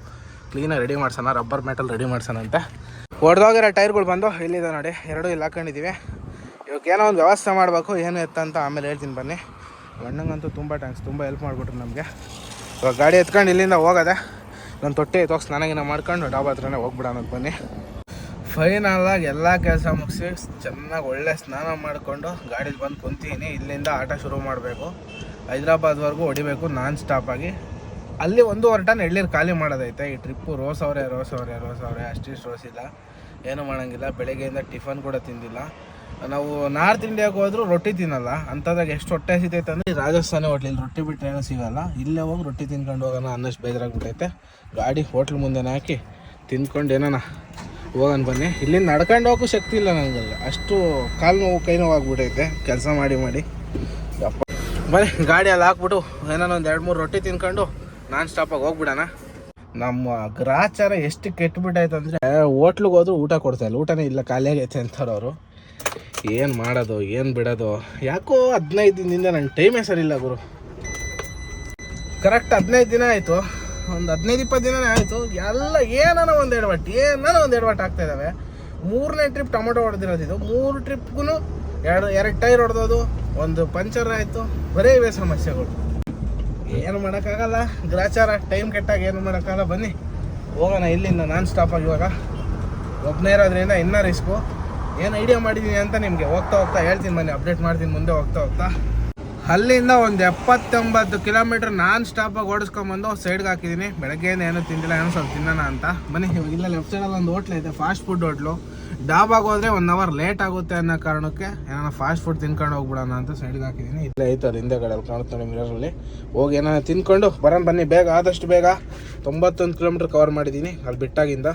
ಕ್ಲೀನಾಗಿ ರೆಡಿ ಮಾಡ್ಸೋಣ ರಬ್ಬರ್ ಮೆಟಲ್ ರೆಡಿ ಮಾಡ್ಸೋಣ ಅಂತ. ಹೊಡೆದೋಗಿರೋ ಟೈರ್ಗಳು ಬಂದು ಇಲ್ಲಿದೆ ನೋಡಿ, ಎರಡೂ ಇಲ್ಲಿ ಹಾಕೊಂಡಿದ್ದೀವಿ. ಇವಾಗ ಏನೋ ಒಂದು ವ್ಯವಸ್ಥೆ ಮಾಡಬೇಕು, ಏನು ಎತ್ತಂತ ಆಮೇಲೆ ಹೇಳ್ತೀನಿ ಬನ್ನಿ. ಅಣ್ಣಂಗಂತೂ ತುಂಬ ಟ್ಯಾಂಕ್ಸ್ ತುಂಬ ಹೆಲ್ಪ್ ಮಾಡಿಬಿಟ್ರು ನಮಗೆ. ಇವಾಗ ಗಾಡಿ ಎತ್ಕೊಂಡು ಇಲ್ಲಿಂದ ಹೋಗೋದೆ ನನ್ನ ತೊಟ್ಟೆ ಎತ್ತೋಗಿ ಸ್ನಾನ ಗಿನ ಮಾಡ್ಕೊಂಡು ಡಾಬಾ ಹತ್ರನೇ ಹೋಗ್ಬಿಡೋಣ ಬನ್ನಿ. ಫೈನಲಾಗಿ ಎಲ್ಲ ಕೆಲಸ ಮುಗಿಸಿ, ಚೆನ್ನಾಗಿ ಒಳ್ಳೆ ಸ್ನಾನ ಮಾಡಿಕೊಂಡು ಗಾಡೀಲಿ ಬಂದು ಕುಂತೀನಿ. ಇಲ್ಲಿಂದ ಆಟ ಶುರು ಮಾಡಬೇಕು. ಹೈದ್ರಾಬಾದ್ವರೆಗೂ ಹೊಡಿಬೇಕು, ನಾನ್ ಸ್ಟಾಪಾಗಿ ಅಲ್ಲಿ ಒಂದೂವರೆ ಟನ್ ಎಳ್ಳೀರು ಖಾಲಿ ಮಾಡೋದೈತೆ. ಈ ಟ್ರಿಪ್ಪು ರೋಸ್ ಅವರೇ ರೋಸ್ ಅವರೇ ರೋಸ್ ಅವರೇ, ಅಷ್ಟಿಷ್ಟು ರೋಸಿಲ್ಲ ಏನೂ ಮಾಡೋಂಗಿಲ್ಲ. ಬೆಳಗ್ಗೆಯಿಂದ ಟಿಫನ್ ಕೂಡ ತಿಂದಿಲ್ಲ. ನಾವು ನಾರ್ತ್ ಇಂಡಿಯಾಗೆ ಹೋದ್ರು ರೊಟ್ಟಿ ತಿನ್ನಲ್ಲ. ಅಂಥದ್ರಾಗ ಎಷ್ಟು ಹೊಟ್ಟೆ ಹಸಿತೈತೆ ಅಂದರೆ ರಾಜಸ್ಥಾನಿ ಹೋಟ್ಲಿಲ್ಲಿ ರೊಟ್ಟಿ ಬಿಟ್ಟರೆ ಏನೂ ಸಿಗಲ್ಲ. ಇಲ್ಲೇ ಹೋಗಿ ರೊಟ್ಟಿ ತಿನ್ಕೊಂಡು ಹೋಗೋಣ ಅನ್ನಷ್ಟು ಬೇಜಾರಾಗ್ಬಿಟ್ಟೈತೆ ಗಾಡಿ ಹೋಟ್ಲ್ ಮುಂದೆನೇ ಹಾಕಿ ತಿಂದ್ಕೊಂಡು ಏನಾನ ಹೋಗೋಣ ಬನ್ನಿ. ಇಲ್ಲಿಂದ ನಡ್ಕೊಂಡು ಹೋಗೋಕ್ಕೂ ಶಕ್ತಿ ಇಲ್ಲ ನನಗಲ್ಲ ಅಷ್ಟು ಕಾಲು ನೋವು, ಕೈ ನೋವು ಆಗ್ಬಿಟ್ಟೈತೆ ಕೆಲಸ ಮಾಡಿ ಮಾಡಿ. ಬನ್ನಿ ಗಾಡಿಯಲ್ಲಿ ಹಾಕ್ಬಿಟ್ಟು ಏನಾನ ಒಂದು ಎರಡು ಮೂರು ರೊಟ್ಟಿ ತಿನ್ಕೊಂಡು ನಾನ್ ಸ್ಟಾಪಾಗಿ ಹೋಗ್ಬಿಡೋಣ. ನಮ್ಮ ಗ್ರಾಚಾರ ಎಷ್ಟು ಕೆಟ್ಟುಬಿಟ್ಟಾಯ್ತು ಅಂದರೆ ಹೋಟ್ಲಿಗೆ ಹೋದ್ರು ಊಟ ಕೊಡ್ತಾ ಇಲ್ಲ. ಊಟನೇ ಇಲ್ಲ, ಖಾಲಿಯಾಗೈತೆ ಅಂತಾರೆ ಅವರು ಏನು ಮಾಡೋದು, ಏನು ಬಿಡೋದು? ಯಾಕೋ ಹದಿನೈದು ದಿನದಿಂದ ನನ್ನ ಟೈಮೇ ಸರಿಯಿಲ್ಲ ಗುರು. ಕರೆಕ್ಟ್ ಹದಿನೈದು ದಿನ ಆಯಿತು. ಒಂದು ಹದಿನೈದು, ಇಪ್ಪತ್ತು ದಿನನೇ ಆಯಿತು. ಎಲ್ಲ ಏನಾನ ಒಂದು ಎಡವಟ್ಟು ಏನಾನ ಒಂದು ಎಡವಟ್ಟು ಆಗ್ತಾ ಇದ್ದಾವೆ ಮೂರನೇ ಟ್ರಿಪ್ ಟೊಮೊಟೊ ಹೊಡೆದಿರೋದು ಇದು. ಮೂರು ಟ್ರಿಪ್ಗೂ ಎರಡು ಎರಡು ಟೈರ್ ಹೊಡೆದೋದು. ಒಂದು ಪಂಚರ್ ಆಯಿತು. ಬರೀ ಇವೆ ಸಮಸ್ಯೆಗಳು. ಏನು ಮಾಡೋಕ್ಕಾಗಲ್ಲ. ಗ್ರಾಚಾರ ಟೈಮ್ ಕೆಟ್ಟಾಗ ಏನು ಮಾಡೋಕ್ಕಾಗಲ್ಲ. ಬನ್ನಿ. ಹೋಗೋಣ ಇಲ್ಲಿಂದ. ನಾನ್ ಸ್ಟಾಪ್ ಆಗಿ ಇವಾಗ. ಒಬ್ಬನೇ ಇರೋದ್ರಿಂದ ಇನ್ನೂ ರಿಸ್ಕು ಏನು ಐಡಿಯಾ ಮಾಡಿದ್ದೀನಿ ಅಂತ ನಿಮಗೆ? ಹೋಗ್ತಾ ಹೋಗ್ತಾ ಹೇಳ್ತೀನಿ ಬನ್ನಿ. ಅಪ್ಡೇಟ್ ಮಾಡ್ತೀನಿ, ಮುಂದೆ ಹೋಗ್ತಾ ಹೋಗ್ತಾ. ಅಲ್ಲಿಂದ ಒಂದು ಎಪ್ಪತ್ತೊಂಬತ್ತು ಕಿಲೋಮೀಟ್ರ್ ನಾನ್ ಸ್ಟಾಪಾಗಿ ಓಡಿಸ್ಕೊಂಬಂದು ಸೈಡ್ಗೆ ಹಾಕಿದ್ದೀನಿ ಬೆಳಗ್ಗೆ ಏನೂ ತಿಂದಿಲ್ಲ, ಏನೋ ಸ್ವಲ್ಪ ತಿನ್ನೋಣ ಅಂತ. ಬನ್ನಿ, ಇವಾಗ ಇಲ್ಲ ಲೆಫ್ಟ್ ಸೈಡಲ್ಲಿ ಒಂದು ಹೋಟ್ಲ್ ಇದೆ ಫಾಸ್ಟ್ ಫುಡ್ ಹೋಟ್ಲು. ಡಾಬಾಗೆ ಹೋದ್ರೆ ಒನ್ ಅವರ್ ಲೇಟ್ ಆಗುತ್ತೆ ಅನ್ನೋ ಕಾರಣಕ್ಕೆ ಏನಾರ ಫಾಸ್ಟ್ ಫುಡ್ ತಿನ್ಕೊಂಡು ಹೋಗ್ಬಿಡೋಣ ಅಂತ ಸೈಡ್ಗೆ ಹಾಕಿದ್ದೀನಿ ಇಲ್ಲೇ ಐತೆ ಅದು ಹಿಂದೆ ಕಡೆ ಕಾಣುತ್ತೆ ನೋಡಿ ಮಿರರಲ್ಲಿ ಹೋಗಿ ಏನಾರ ತಿನ್ಕೊಂಡು ಬರೋಣ ಬನ್ನಿ, ಬೇಗ, ಆದಷ್ಟು ಬೇಗ. ತೊಂಬತ್ತೊಂದು ಕಿಲೋಮೀಟ್ರ್ ಕವರ್ ಮಾಡಿದ್ದೀನಿ ಅಲ್ಲಿ ಬಿಟ್ಟಾಗಿಂದ.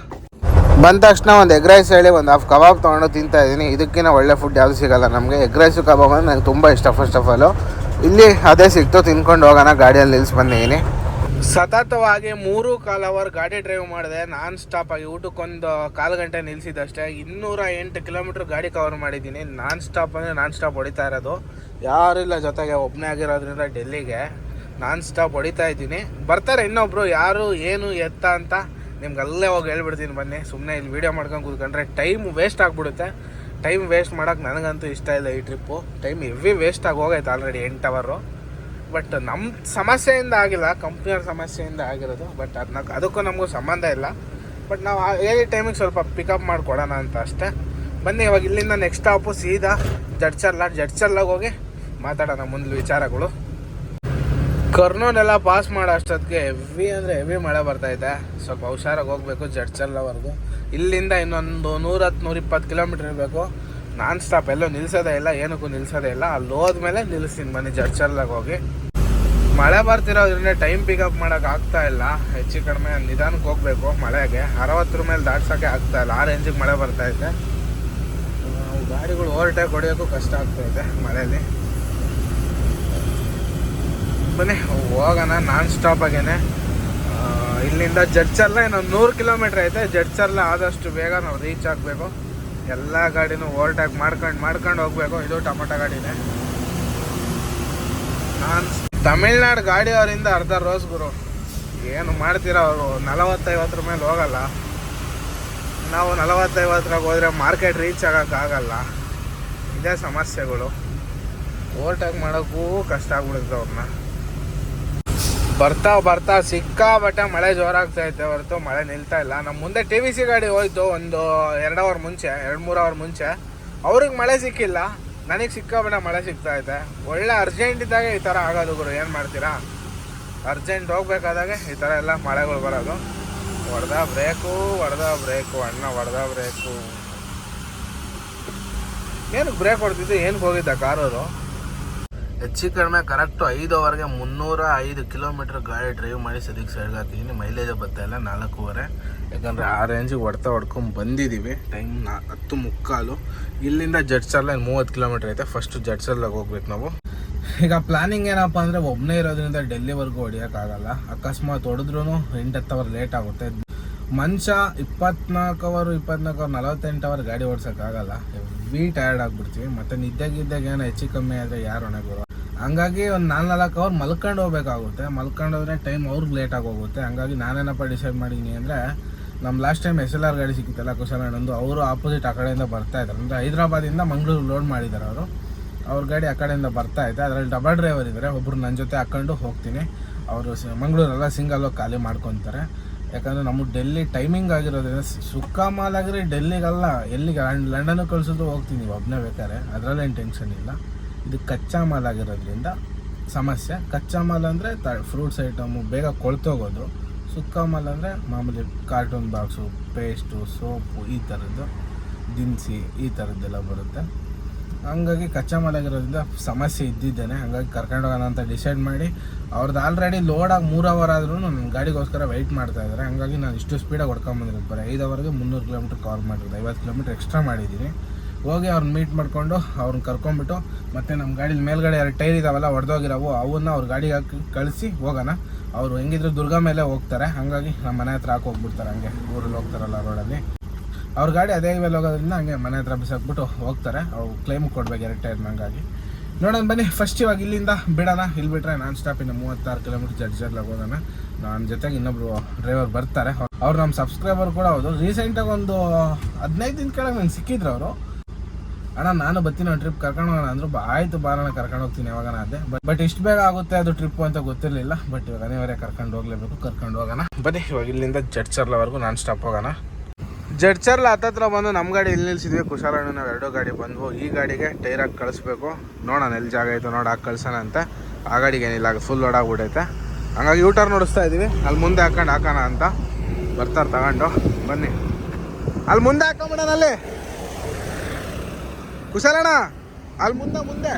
ಬಂದ ತಕ್ಷಣ ಒಂದು ಎಗ್ ರೈಸ್ ಹೇಳಿ, ಒಂದು ಹಾಫ್ ಕಬಾಬ್ ತೊಗೊಂಡು ತಿಂತಾ ಇದ್ದೀನಿ ಇದಕ್ಕಿಂತ ಒಳ್ಳೆ ಫುಡ್ ಯಾವುದು ಸಿಗಲ್ಲ ನಮಗೆ. ಎಗ್ ರೈಸು ಕಬಾಬ್ ಅಂದರೆ ನಂಗೆ ತುಂಬ ಇಷ್ಟ ಫಸ್ಟ್ ಆಫ್ ಆಲು ಇಲ್ಲಿ ಅದೇ ಸಿಕ್ತು, ತಿನ್ಕೊಂಡು ಹೋಗೋಣ, ಗಾಡಿಯಲ್ಲಿ ನಿಲ್ಸಿ ಬಂದಿದ್ದೀನಿ ಸತತವಾಗಿ ಮೂರು ಕಾಲ್ ಅವರ್ ಗಾಡಿ ಡ್ರೈವ್ ಮಾಡಿದೆ. ನಾನ್ ಸ್ಟಾಪ್ ಆಗಿ ಊಟಕ್ಕೊಂದು ಕಾಲು ಗಂಟೆ ನಿಲ್ಸಿದಷ್ಟೇ. ಇನ್ನೂರ ಎಂಟು ಕಿಲೋಮೀಟರ್ ಗಾಡಿ ಕವರ್ ಮಾಡಿದ್ದೀನಿ. ನಾನ್ ಸ್ಟಾಪ್ ಅಂದರೆ ನಾನ್ ಸ್ಟಾಪ್ ಹೊಡಿತಾ ಇರೋದು. ಯಾರಿಲ್ಲ ಜೊತೆಗೆ ಒಬ್ಬನೇ ಆಗಿರೋದ್ರಿಂದ ಡೆಲ್ಲಿಗೆ. ನಾನ್ ಸ್ಟಾಪ್ ಹೊಡಿತಾ ಇದ್ದೀನಿ. ಬರ್ತಾರೆ ಇನ್ನೊಬ್ರು, ಯಾರು, ಏನು, ಎತ್ತ ಅಂತ ನಿಮ್ಗೆ ಅಲ್ಲೇ ಹೋಗಿ ಹೇಳ್ಬಿಡ್ತೀನಿ ಬನ್ನಿ. ಸುಮ್ಮನೆ ಇಲ್ಲಿ ವೀಡಿಯೋ ಮಾಡ್ಕೊಂಡು ಕೂತ್ಕೊಂಡ್ರೆ ಟೈಮ್ ವೇಸ್ಟ್ ಆಗಿಬಿಡುತ್ತೆ. ಟೈಮ್ ವೇಸ್ಟ್ ಮಾಡೋಕೆ ನನಗಂತೂ ಇಷ್ಟ ಇಲ್ಲ ಈ ಟ್ರಿಪ್ಪು ಟೈಮ್ ಹೆವಿ ವೇಸ್ಟ್ ಆಗಿ ಹೋಗೈತೆ ಆಲ್ರೆಡಿ ಎಂಟು ಅವರು ಬಟ್ ನಮ್ಮ ಸಮಸ್ಯೆಯಿಂದ ಆಗಿಲ್ಲ, ಕಂಪ್ನಿಯವ್ರ ಸಮಸ್ಯೆಯಿಂದ ಆಗಿರೋದು, ಬಟ್ ಅದನ್ನ ಅದಕ್ಕೂ ನಮಗೂ ಸಂಬಂಧ ಇಲ್ಲ. ಬಟ್ ನಾವು ಹೇಳಿ ಟೈಮಿಗೆ ಸ್ವಲ್ಪ ಪಿಕಪ್ ಮಾಡಿಕೊಡೋಣ ಅಂತ ಅಷ್ಟೇ. ಬನ್ನಿ, ಇವಾಗ ಇಲ್ಲಿಂದ ನೆಕ್ಸ್ಟ್ ಸ್ಟಾಪು ಸೀದಾ ಜಡ್ಚರ್ಲ ಜಡ್ಚರ್ಲಾಗ ಹೋಗಿ ಮಾತಾಡೋಣ ಮುಂದೆ ವಿಚಾರಗಳು. ಕರ್ನೂಲೆಲ್ಲ ಪಾಸ್ ಮಾಡೋ ಅಷ್ಟೊತ್ತಿಗೆ ಹೆವಿ ಅಂದರೆ ಹೆವಿ ಮಳೆ ಬರ್ತಾಯಿದೆ ಸ್ವಲ್ಪ ಹುಷಾರಾಗಿ ಹೋಗಬೇಕು ಜಡ್ಚರ್ಲವರೆಗೂ. ಇಲ್ಲಿಂದ ಇನ್ನೊಂದು ನೂರತ್ತು ನೂರಿಪ್ಪತ್ತು ಕಿಲೋಮೀಟ್ರ್ ಇರಬೇಕು. ನಾನ್ ಸ್ಟಾಪ್ ಎಲ್ಲೂ ನಿಲ್ಸೋದೇ ಇಲ್ಲ, ಏನಕ್ಕೂ ನಿಲ್ಲಿಸೋದೇ ಇಲ್ಲ. ಅಲ್ಲಿ ಹೋದ್ಮೇಲೆ ನಿಲ್ಲಿಸ್ತೀನಿ ಬನ್ನಿ ಜಡ್ಚರ್ಲಾಗ ಹೋಗಿ. ಮಳೆ ಬರ್ತಿರೋದ್ರಿಂದ ಟೈಮ್ ಪಿಕಪ್ ಮಾಡೋಕೆ ಆಗ್ತಾ ಇಲ್ಲ. ಹೆಚ್ಚು ಕಡಿಮೆ ನಿಧಾನಕ್ಕೆ ಹೋಗ್ಬೇಕು ಮಳೆಗೆ. ಅರವತ್ತರ ಮೇಲೆ ದಾಟ್ಸೋಕ್ಕೆ ಆಗ್ತಾ ಇಲ್ಲ. ಆ ರೇಂಜಿಗೆ ಮಳೆ ಬರ್ತಾ ಇದೆ. ಗಾಡಿಗಳು ಓವರ್ಟೇಕ್ ಹೊಡೆಯೋಕ್ಕೂ ಕಷ್ಟ ಆಗ್ತೈತೆ ಮಳೆಯಲ್ಲಿ. ಬನ್ನಿ, ಹೋಗೋಣ ನಾನ್ ಸ್ಟಾಪ್ ಆಗೇನೆ. ಇಲ್ಲಿಂದ ಜಡ್ಚರ್ಲ ಇನ್ನೊಂದು ನೂರು ಕಿಲೋಮೀಟ್ರ್ ಐತೆ. ಜಡ್ಚರ್ಲ ಆದಷ್ಟು ಬೇಗ ನಾವು ರೀಚ್ ಆಗಬೇಕು. ಎಲ್ಲ ಗಾಡಿನೂ ಓವರ್ಟೇಕ್ ಮಾಡ್ಕೊಂಡು ಮಾಡ್ಕೊಂಡು ಹೋಗ್ಬೇಕು. ಇದು ಟೊಮೊಟೊ ಗಾಡಿನೇ. ನಾನು ತಮಿಳ್ನಾಡು ಗಾಡಿಯವರಿಂದ ಅರ್ಧ ರೋಸ್ ಗುರು. ಏನು ಮಾಡ್ತೀರ ಅವರು? ನಲವತ್ತೈವತ್ತರ ಮೇಲೆ ಹೋಗಲ್ಲ. ನಾವು ನಲವತ್ತೈವತ್ತರಾಗ ಹೋದರೆ ಮಾರ್ಕೆಟ್ ರೀಚ್ ಆಗೋಕ್ಕಾಗಲ್ಲ ಇದೇ ಸಮಸ್ಯೆಗಳು. ಓವರ್ಟೇಕ್ ಮಾಡೋಕ್ಕೂ ಕಷ್ಟ ಆಗ್ಬಿಡುತ್ತೆ ಅವ್ರನ್ನ. ಬರ್ತಾ ಬರ್ತಾ ಸಿಕ್ಕಾಬಟ್ಟೆ ಮಳೆ ಜೋರಾಗ್ತಾ ಇದೆ ಹೊರತು, ಮಳೆ ನಿಲ್ತಾ ಇಲ್ಲ. ನಮ್ಮ ಮುಂದೆ ಟಿ ವಿ ಸಿ ಗಾಡಿ ಹೋಯ್ತು ಒಂದು ಎರಡು ಅವರ್ ಮುಂಚೆ, ಎರಡು ಮೂರು ಅವರ್ ಮುಂಚೆ. ಅವ್ರಿಗೆ ಮಳೆ ಸಿಕ್ಕಿಲ್ಲ. ನನಗೆ ಸಿಕ್ಕಾಬಟ್ಟೆ ಮಳೆ ಸಿಗ್ತಾ ಐತೆ ಒಳ್ಳೆ ಅರ್ಜೆಂಟ್ ಇದ್ದಾಗ ಈ ಥರ ಆಗೋದು ಗುರು, ಏನು ಮಾಡ್ತೀರಾ? ಅರ್ಜೆಂಟ್ ಹೋಗ್ಬೇಕಾದಾಗ ಈ ಥರ ಎಲ್ಲ ಮಳೆಗಳು ಬರೋದು. ಹೊಡೆದ ಬ್ರೇಕು ಹೊಡೆದ ಬ್ರೇಕು, ಅಣ್ಣ ಹೊಡೆದ ಬ್ರೇಕು. ಏನಕ್ಕೆ ಬ್ರೇಕ್ ಹೊಡೆದಿದ್ದು? ಏನಕ್ಕೆ ಹೋಗಿದ್ದ ಕಾರವರು? ಹೆಚ್ಚು ಕಡಿಮೆ ಕರೆಕ್ಟು ಅವರ್ಗೆ ಮುನ್ನೂರ ಐದು ಕಿಲೋಮೀಟ್ರ್ ಗಾಡಿ ಡ್ರೈವ್ ಮಾಡಿ ಸದ್ಯಕ್ಕೆ ಸೈಡ್ಗೆ ಹಾಕಿದ್ದೀನಿ ಮೈಲೇಜ್ ಬರ್ತಾ ಇಲ್ಲ, ನಾಲ್ಕೂವರೆ. ಯಾಕಂದರೆ ಆ ರೇಂಜಿಗೆ ಹೊಡ್ತಾ ಹೊಡ್ಕೊಂಡು ಬಂದಿದ್ದೀವಿ ಟೈಮ್ ನಾ ಹತ್ತು ಮುಕ್ಕಾಲು. ಇಲ್ಲಿಂದ ಜಡ್ಸರ್ಲೈನ್ ಮೂವತ್ತು ಕಿಲೋಮೀಟ್ರ್ ಐತೆ. ಫಸ್ಟು ಜಡ್ಸರ್ಲಾಗ ಹೋಗ್ಬೇಕು ನಾವು. ಈಗ ಪ್ಲಾನಿಂಗ್ ಏನಪ್ಪ ಅಂದರೆ ಒಬ್ಬನೇ ಇರೋದ್ರಿಂದ ಡೆಲ್ಲಿವರೆಗೂ ಹೊಡಿಯೋಕ್ಕಾಗಲ್ಲ. ಅಕಸ್ಮಾತ್ ಹೊಡೆದ್ರೂ ಎಂಟು ಹತ್ತು ಅವರ್ ಲೇಟ್ ಆಗುತ್ತೆ. ಮನುಷ್ಯ ಇಪ್ಪತ್ನಾಲ್ಕು ಅವರು ಇಪ್ಪತ್ನಾಲ್ಕು ಅವರ್ ನಲವತ್ತೆಂಟು ಅವರ್ ಗಾಡಿ ಓಡ್ಸೋಕ್ಕಾಗಲ್ಲ. Heavy tired ಆಗಿಬಿಡ್ತೀವಿ. ಮತ್ತು ನಿದ್ದೆಗಿದ್ದಾಗ ಏನೋ ಹೆಚ್ಚು ಕಮ್ಮಿ ಆದರೆ ಯಾರು ಹೊಣೆಗೆ ಬರೋ ಹಂಗಾಗಿ ಒಂದು ನಾಲ್ಕು ನಾಲ್ಕು ಅವ್ರು ಮಲ್ಕೊಂಡು ಹೋಗ್ಬೇಕಾಗುತ್ತೆ. ಮಲ್ಕೊಂಡು ಹೋದ್ರೆ ಟೈಮ್ ಅವ್ರಿಗೆ ಲೇಟ್ ಆಗಿ ಹೋಗುತ್ತೆ. ಹಂಗಾಗಿ ನಾನೇನಪ್ಪ ಡಿಸೈಡ್ ಮಾಡಿದ್ದೀನಿ ಅಂದರೆ ನಮ್ಮ last time S L R ಗಾಡಿ ಸಿಕ್ಕಿತ್ತಲ್ಲ ಕುಶಲಣ್ಣಂದು ಅವರು ಆಪೋಸಿಟ್ ಆ ಕಡೆಯಿಂದ ಬರ್ತಾ ಇದ್ದಾರೆ ಅಂದರೆ ಹೈದ್ರಾಬಾದಿಂದ ಮಂಗಳೂರು ಲೋಡ್ ಮಾಡಿದ್ದಾರೆ ಅವರು. ಅವ್ರ ಗಾಡಿ ಆ ಕಡೆಯಿಂದ ಬರ್ತಾ ಇದೆ ಅದರಲ್ಲಿ ಡಬಲ್ ಡ್ರೈವರ್ ಇದ್ದಾರೆ ಒಬ್ಬರು ನನ್ನ ಜೊತೆ ಹಾಕ್ಕೊಂಡು ಹೋಗ್ತೀನಿ. ಅವರು ಮಂಗಳೂರೆಲ್ಲ, ಸಿಂಗಲ್ ಖಾಲಿ ಮಾಡ್ಕೊತಾರೆ. ಯಾಕಂದರೆ ನಮಗೆ ಡೆಲ್ಲಿ ಟೈಮಿಂಗ್ ಆಗಿರೋದ್ರಿಂದ ಸುಕ್ಕಮಾಲ್ ಆಗಿರಿ ಡೆಲ್ಲಿಗಲ್ಲ. ಎಲ್ಲಿಗೆ ಲಂಡನ್ ಕಳ್ಸೋದು ಹೋಗ್ತೀನಿ. ಒಬ್ಬನೇ ಬೇಕಾದ್ರೆ. ಅದರಲ್ಲೇನು ಟೆನ್ಷನ್ ಇಲ್ಲ. ಇದು ಕಚ್ಚಾ ಮಾಲ್ ಆಗಿರೋದ್ರಿಂದ ಸಮಸ್ಯೆ. ಕಚ್ಚಾ ಮಾಲ್ ಅಂದರೆ ತ ಫ್ರೂಟ್ಸ್ ಐಟಮು ಬೇಗ ಕೊಳ್ತೋಗೋದು ಸುಕ್ಕ ಮಾಲ್ ಅಂದರೆ ಮಾಮೂಲಿ ಕಾರ್ಟೂನ್ ಬಾಕ್ಸು ಪೇಸ್ಟು ಸೋಪು ಈ ಥರದ್ದು ದಿನಸಿ ಈ ಥರದ್ದೆಲ್ಲ ಬರುತ್ತೆ. ಹಂಗಾಗಿ ಕಚ್ಚಾ ಮಾಲ್ ಆಗಿರೋದ್ರಿಂದ ಸಮಸ್ಯೆ ಇದ್ದಿದ್ದೇನೆ. ಹಂಗಾಗಿ ಕರ್ಕೊಂಡು ಹೋಗೋಣ ಅಂತ ಡಿಸೈಡ್ ಮಾಡಿ ಅವ್ರದ್ದು ಆಲ್ರೆಡಿ ಲೋಡಾಗಿ ಮೂರು ಅವರ್ ಆದ್ರೂ ನನ್ನ ಗಾಡಿಗೋಸ್ಕರ ವೆಯ್ಟ್ ಮಾಡ್ತಾ ಇದ್ದಾರೆ. ಹಂಗಾಗಿ ನಾನು ಇಷ್ಟು ಸ್ಪೀಡಾಗಿ ಹೊಡ್ಕೊಂಬಂದಿರೋದು ಐದು ಅವರ್ಗೆ ಮುನ್ನೂರು ಕಿಲೋಮೀಟ್ರ್ ಕವರ್ ಮಾಡಿರೋದು. ಐವತ್ತು ಕಿಲೋಮೀಟ್ರ್ ಎಕ್ಸ್ಟ್ರಾ ಮಾಡಿದ್ದೀನಿ. ಹೋಗಿ ಅವ್ರನ್ನ ಮೀಟ್ ಮಾಡಿಕೊಂಡು ಅವ್ರನ್ನ ಕರ್ಕೊಂಡ್ಬಿಟ್ಟು ಮತ್ತೆ ನಮ್ಮ ಗಾಡೀಲಿ ಮೇಲ್ಗಡೆ ಎರಡು ಟೈರ್ ಇದಾವಲ್ಲ ಹೊಡೆದೋಗಿರೋವು, ಅವನ್ನ ಅವ್ರ ಗಾಡಿಗೆ ಹಾಕಿ ಕಳಿಸಿ ಹೋಗೋಣ. ಅವರು ಹೆಂಗಿದ್ರು ದುರ್ಗಾ ಮೇಲೆ ಹೋಗ್ತಾರೆ. ಹಾಗಾಗಿ ನಮ್ಮ ಮನೆ ಹತ್ರ ಹಾಕಿ ಹೋಗ್ಬಿಡ್ತಾರೆ ಹಂಗೆ. ಊರಲ್ಲಿ ಹೋಗ್ತಾರಲ್ಲ ರೋಡಲ್ಲಿ ಅವ್ರ ಗಾಡಿ ಅದೇ ಮೇಲೆ ಹೋಗೋದ್ರಿಂದ ಹಂಗೆ ಮನೆ ಹತ್ರ ಬಿಸಾಕ್ಬಿಟ್ಟು ಹೋಗ್ತಾರೆ. ಅವ್ರು ಕ್ಲೈಮ್ ಕೊಡ್ಬೇಕು ಎರಡು ಟೈರ್ ಹಂಗಾಗಿ ನೋಡೋಣ ಬನ್ನಿ ಫಸ್ಟ್ ಇವಾಗ ಇಲ್ಲಿಂದ ಬಿಡೋಣ. ಇಲ್ಲಿ ಬಿಟ್ಟರೆ ನಾನ್ ಸ್ಟಾಪ್ ಇನ್ನು ಮೂವತ್ತಾರು ಕಿಲೋಮೀಟರ್ ಜಡ್ಜಲ್ಲಿ ಹೋಗೋಣ. ನನ್ನ ಜೊತೆಗೆ ಇನ್ನೊಬ್ರು ಡ್ರೈವರ್ ಬರ್ತಾರೆ. ಅವ್ರು ನಮ್ಮ ಸಬ್ಸ್ಕ್ರೈಬರ್ ಕೂಡ ಹೌದು. ರೀಸೆಂಟಾಗಿ ಒಂದು ಹದಿನೈದು ದಿನ ಕೆಳಗೆ ನಂಗೆ ಸಿಕ್ಕಿದ್ರು ಅವರು. ಅಣ್ಣ, ನಾನು ಬರ್ತೀನಿ ಟ್ರಿಪ್ ಕರ್ಕೊಂಡು ಹೋಗೋಣ ಅಂದ್ರು ಆಯ್ತು ಬಾರಣ ಕರ್ಕೊಂಡು ಹೋಗ್ತೀನಿ ಯಾವಾಗ ಅದೇ. ಬಟ್ ಇಷ್ಟು ಬೇಗ ಆಗುತ್ತೆ ಅದು ಟ್ರಿಪ್ ಅಂತ ಗೊತ್ತಿರಲಿಲ್ಲ. ಬಟ್ ಇವಾಗ ಅನಿವಾರ್ಯ ಕರ್ಕೊಂಡು ಹೋಗ್ಲೇಬೇಕು, ಕರ್ಕೊಂಡು ಹೋಗೋಣ. ಬನ್ನಿ, ಇವಾಗ ಇಲ್ಲಿಂದ ಜಡ್ಚರ್ಲವರೆಗೂ ನಾನ್ ಸ್ಟಾಪ್ ಹೋಗೋಣ. ಜಡ್ಚರ್ಲ ಹತ್ತತ್ರ ಬಂದು ನಮ್ಮ ಗಾಡಿ ಇಲ್ಲಿ ನಿಲ್ಸಿದ್ವಿ. ಕುಶಾಲಣ್ಣ ನಾವು ಎರಡೋ ಗಾಡಿ ಬಂದ್ವು. ಈ ಗಾಡಿಗೆ ಟೈರ್ ಹಾಕಿ ಕಳಿಸ್ಬೇಕು. ನೋಡೋಣ, ಎಲ್ಲಿ ಜಾಗ ಆಯಿತು ನೋಡಿ, ಹಾಕಿ ಕಳ್ಸೋಣ ಅಂತ. ಆ ಗಾಡಿಗೆ ಏನಿಲ್ಲ ಫುಲ್ ಲೋಡ್ ಆಗ್ಬಿಟ್ಟೈತೆ ಹಂಗಾಗಿ ಯೂ ಟರ್ನ್ ನೋಡಿಸ್ತಾ ಇದ್ದೀವಿ ಅಲ್ಲಿ ಮುಂದೆ ಹಾಕೊಂಡು ಹಾಕೋಣ ಅಂತ. ಬರ್ತಾರೆ ತಗೊಂಡು. ಬನ್ನಿ. ಅಲ್ಲಿ ಮುಂದೆ ಹಾಕೊಂಬಿಡೋಣ ಅಲ್ಲಿ. ಕುಶಾಲಣ್ಣ ಅಲ್ಲಿ ಮುಂದೆ ಮುಂದೆ.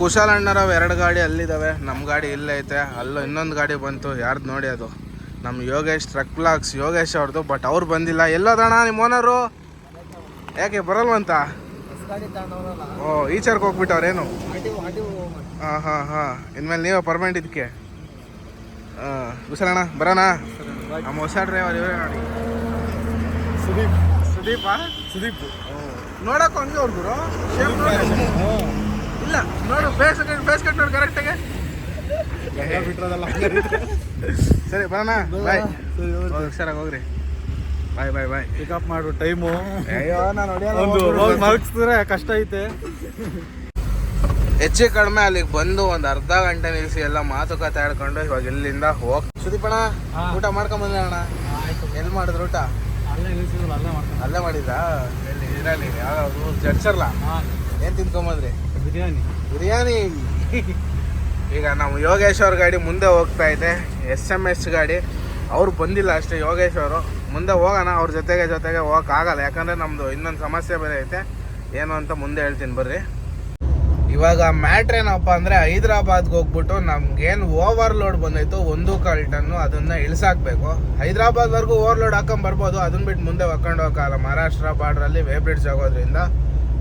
ಕುಶಾಲಣ್ಣರವ್ ಎರಡು ಗಾಡಿ ಅಲ್ಲಿದ್ದಾವೆ ನಮ್ಮ ಗಾಡಿ ಇಲ್ಲೇ ಐತೆ ಅಲ್ಲೂ ಇನ್ನೊಂದು ಗಾಡಿ ಬಂತು ಯಾರ್ದು ನೋಡಿ ಅದು. ನಮ್ಮ ಯೋಗೇಶ್ ಟ್ರಕ್ ಬ್ಲಾಕ್ಸ್ ಯೋಗೇಶ್ ಅವ್ರದ್ದು ಬಟ್ ಅವ್ರು ಬಂದಿಲ್ಲ. ಎಲ್ಲೋದಣ್ಣ ನಿಮ್ಮ ಓನರು? ಯಾಕೆ ಬರಲ್ವಂತ? ಓ ಈಚರ್ಗೆ ಹೋಗ್ಬಿಟ್ಟವ್ರೇನು? ಹಾಂ ಹಾಂ ಹಾಂ. ಇನ್ಮೇಲೆ ನೀವೇ ಪರ್ಮನೆಂಟ್ ಇದಕ್ಕೆ. ಹಾಂ ಕುಶಲಣ್ಣ ಬರೋಣ? ನಮ್ಮ ಹೊಸ ಡ್ರೈವರ್ ಇವರೇ ನೋಡಿ. ಸುದೀಪ್. ಸುದೀಪ? ಸುದೀಪ್. ನೋಡಕ್ ಹಂಗೆ ಅವ್ರ ಗುರು. ಇಲ್ಲ ನೋಡು ಬೇಸ್ ಬೇಸ್ ಕಟ್ ನೋಡು ಕರೆಕ್ಟಾಗೆ ಆಗಿ. ಸರಿ ಬರೋಣ? ಬಾಯ್ ಹುಷಾರಾಗಿ ಹೋಗ್ರಿ. ಬಾಯ್ ಬಾಯ್ ಬಾಯ್ ಪಿಕಪ್ ಮಾಡು ಟೈಮು ಅಯ್ಯೋ ನಾನು ಒಂದು ಮಲಗಿಸಿದ್ರೆ ಕಷ್ಟ ಐತೆ. ಹೆಚ್ಚು ಕಡಿಮೆ ಅಲ್ಲಿಗೆ ಬಂದು ಒಂದು ಅರ್ಧ ಗಂಟೆ ನಿಲ್ಲಿಸಿ ಎಲ್ಲ ಮಾತುಕತೆ ಆಡ್ಕೊಂಡು ಇವಾಗ ಇಲ್ಲಿಂದ ಹೋಗ್ ಸುದೀಪಣ್ಣ. ಊಟ ಮಾಡ್ಕೊಂಡ್ ಬಂದೆ ಅಣ್ಣ ಎಲ್ಲಿ ಮಾಡಿದ್ರು ಊಟ? ಅಲ್ಲೇ ಎಲ್ಲಿ ಇದರಲ್ಲಿ ಹಾಂ. ಏನ್ ತಿನ್ಕೊಂಬಂದ್ರಿ? ಬಿರಿಯಾನಿ. ಬಿರಿಯಾನಿ? ಈಗ ನಮ್ಮ ಯೋಗೇಶ್ವರ್ ಗಾಡಿ ಮುಂದೆ ಹೋಗ್ತಾ ಇದೆ ಎಸ್ ಎಂ ಎಸ್ ಗಾಡಿ. ಅವ್ರು ಬಂದಿಲ್ಲ ಅಷ್ಟೇ ಯೋಗೇಶ್ವರು ಮುಂದೆ ಹೋಗೋಣ ಅವ್ರ ಜೊತೆಗೆ ಜೊತೆಗೆ ಹೋಗಕ್ಕಾಗಲ್ಲ ಯಾಕಂದ್ರೆ ನಮ್ಮದು ಇನ್ನೊಂದು ಸಮಸ್ಯೆ ಬೇರೆ ಐತೆ. ಏನು ಅಂತ ಮುಂದೆ ಹೇಳ್ತೀನಿ ಬರ್ರಿ. ಇವಾಗ ಮ್ಯಾಟ್ರ್ ಏನಪ್ಪ ಅಂದ್ರೆ ಹೈದ್ರಾಬಾದ್ಗೆ ಹೋಗ್ಬಿಟ್ಟು ನಮ್ಗೇನು ಓವರ್ಲೋಡ್ ಬಂದೈತು ಒಂದು ಕಾಲ್ ಟನ್ನು ಅದನ್ನ ಇಳಿಸಾಕ್ಬೇಕು. ಹೈದ್ರಾಬಾದ್ವರೆಗೂ ಓವರ್ಲೋಡ್ ಹಾಕೊಂಡ್ ಬರ್ಬೋದು ಅದನ್ನ ಬಿಟ್ಟು ಮುಂದೆ ಹಾಕೊಂಡು ಹೋಗಲ್ಲ ಮಹಾರಾಷ್ಟ್ರ ಬಾರ್ಡ್ರಲ್ಲಿ ವೇ ಬ್ರಿಡ್ಜ್ ಆಗೋದ್ರಿಂದ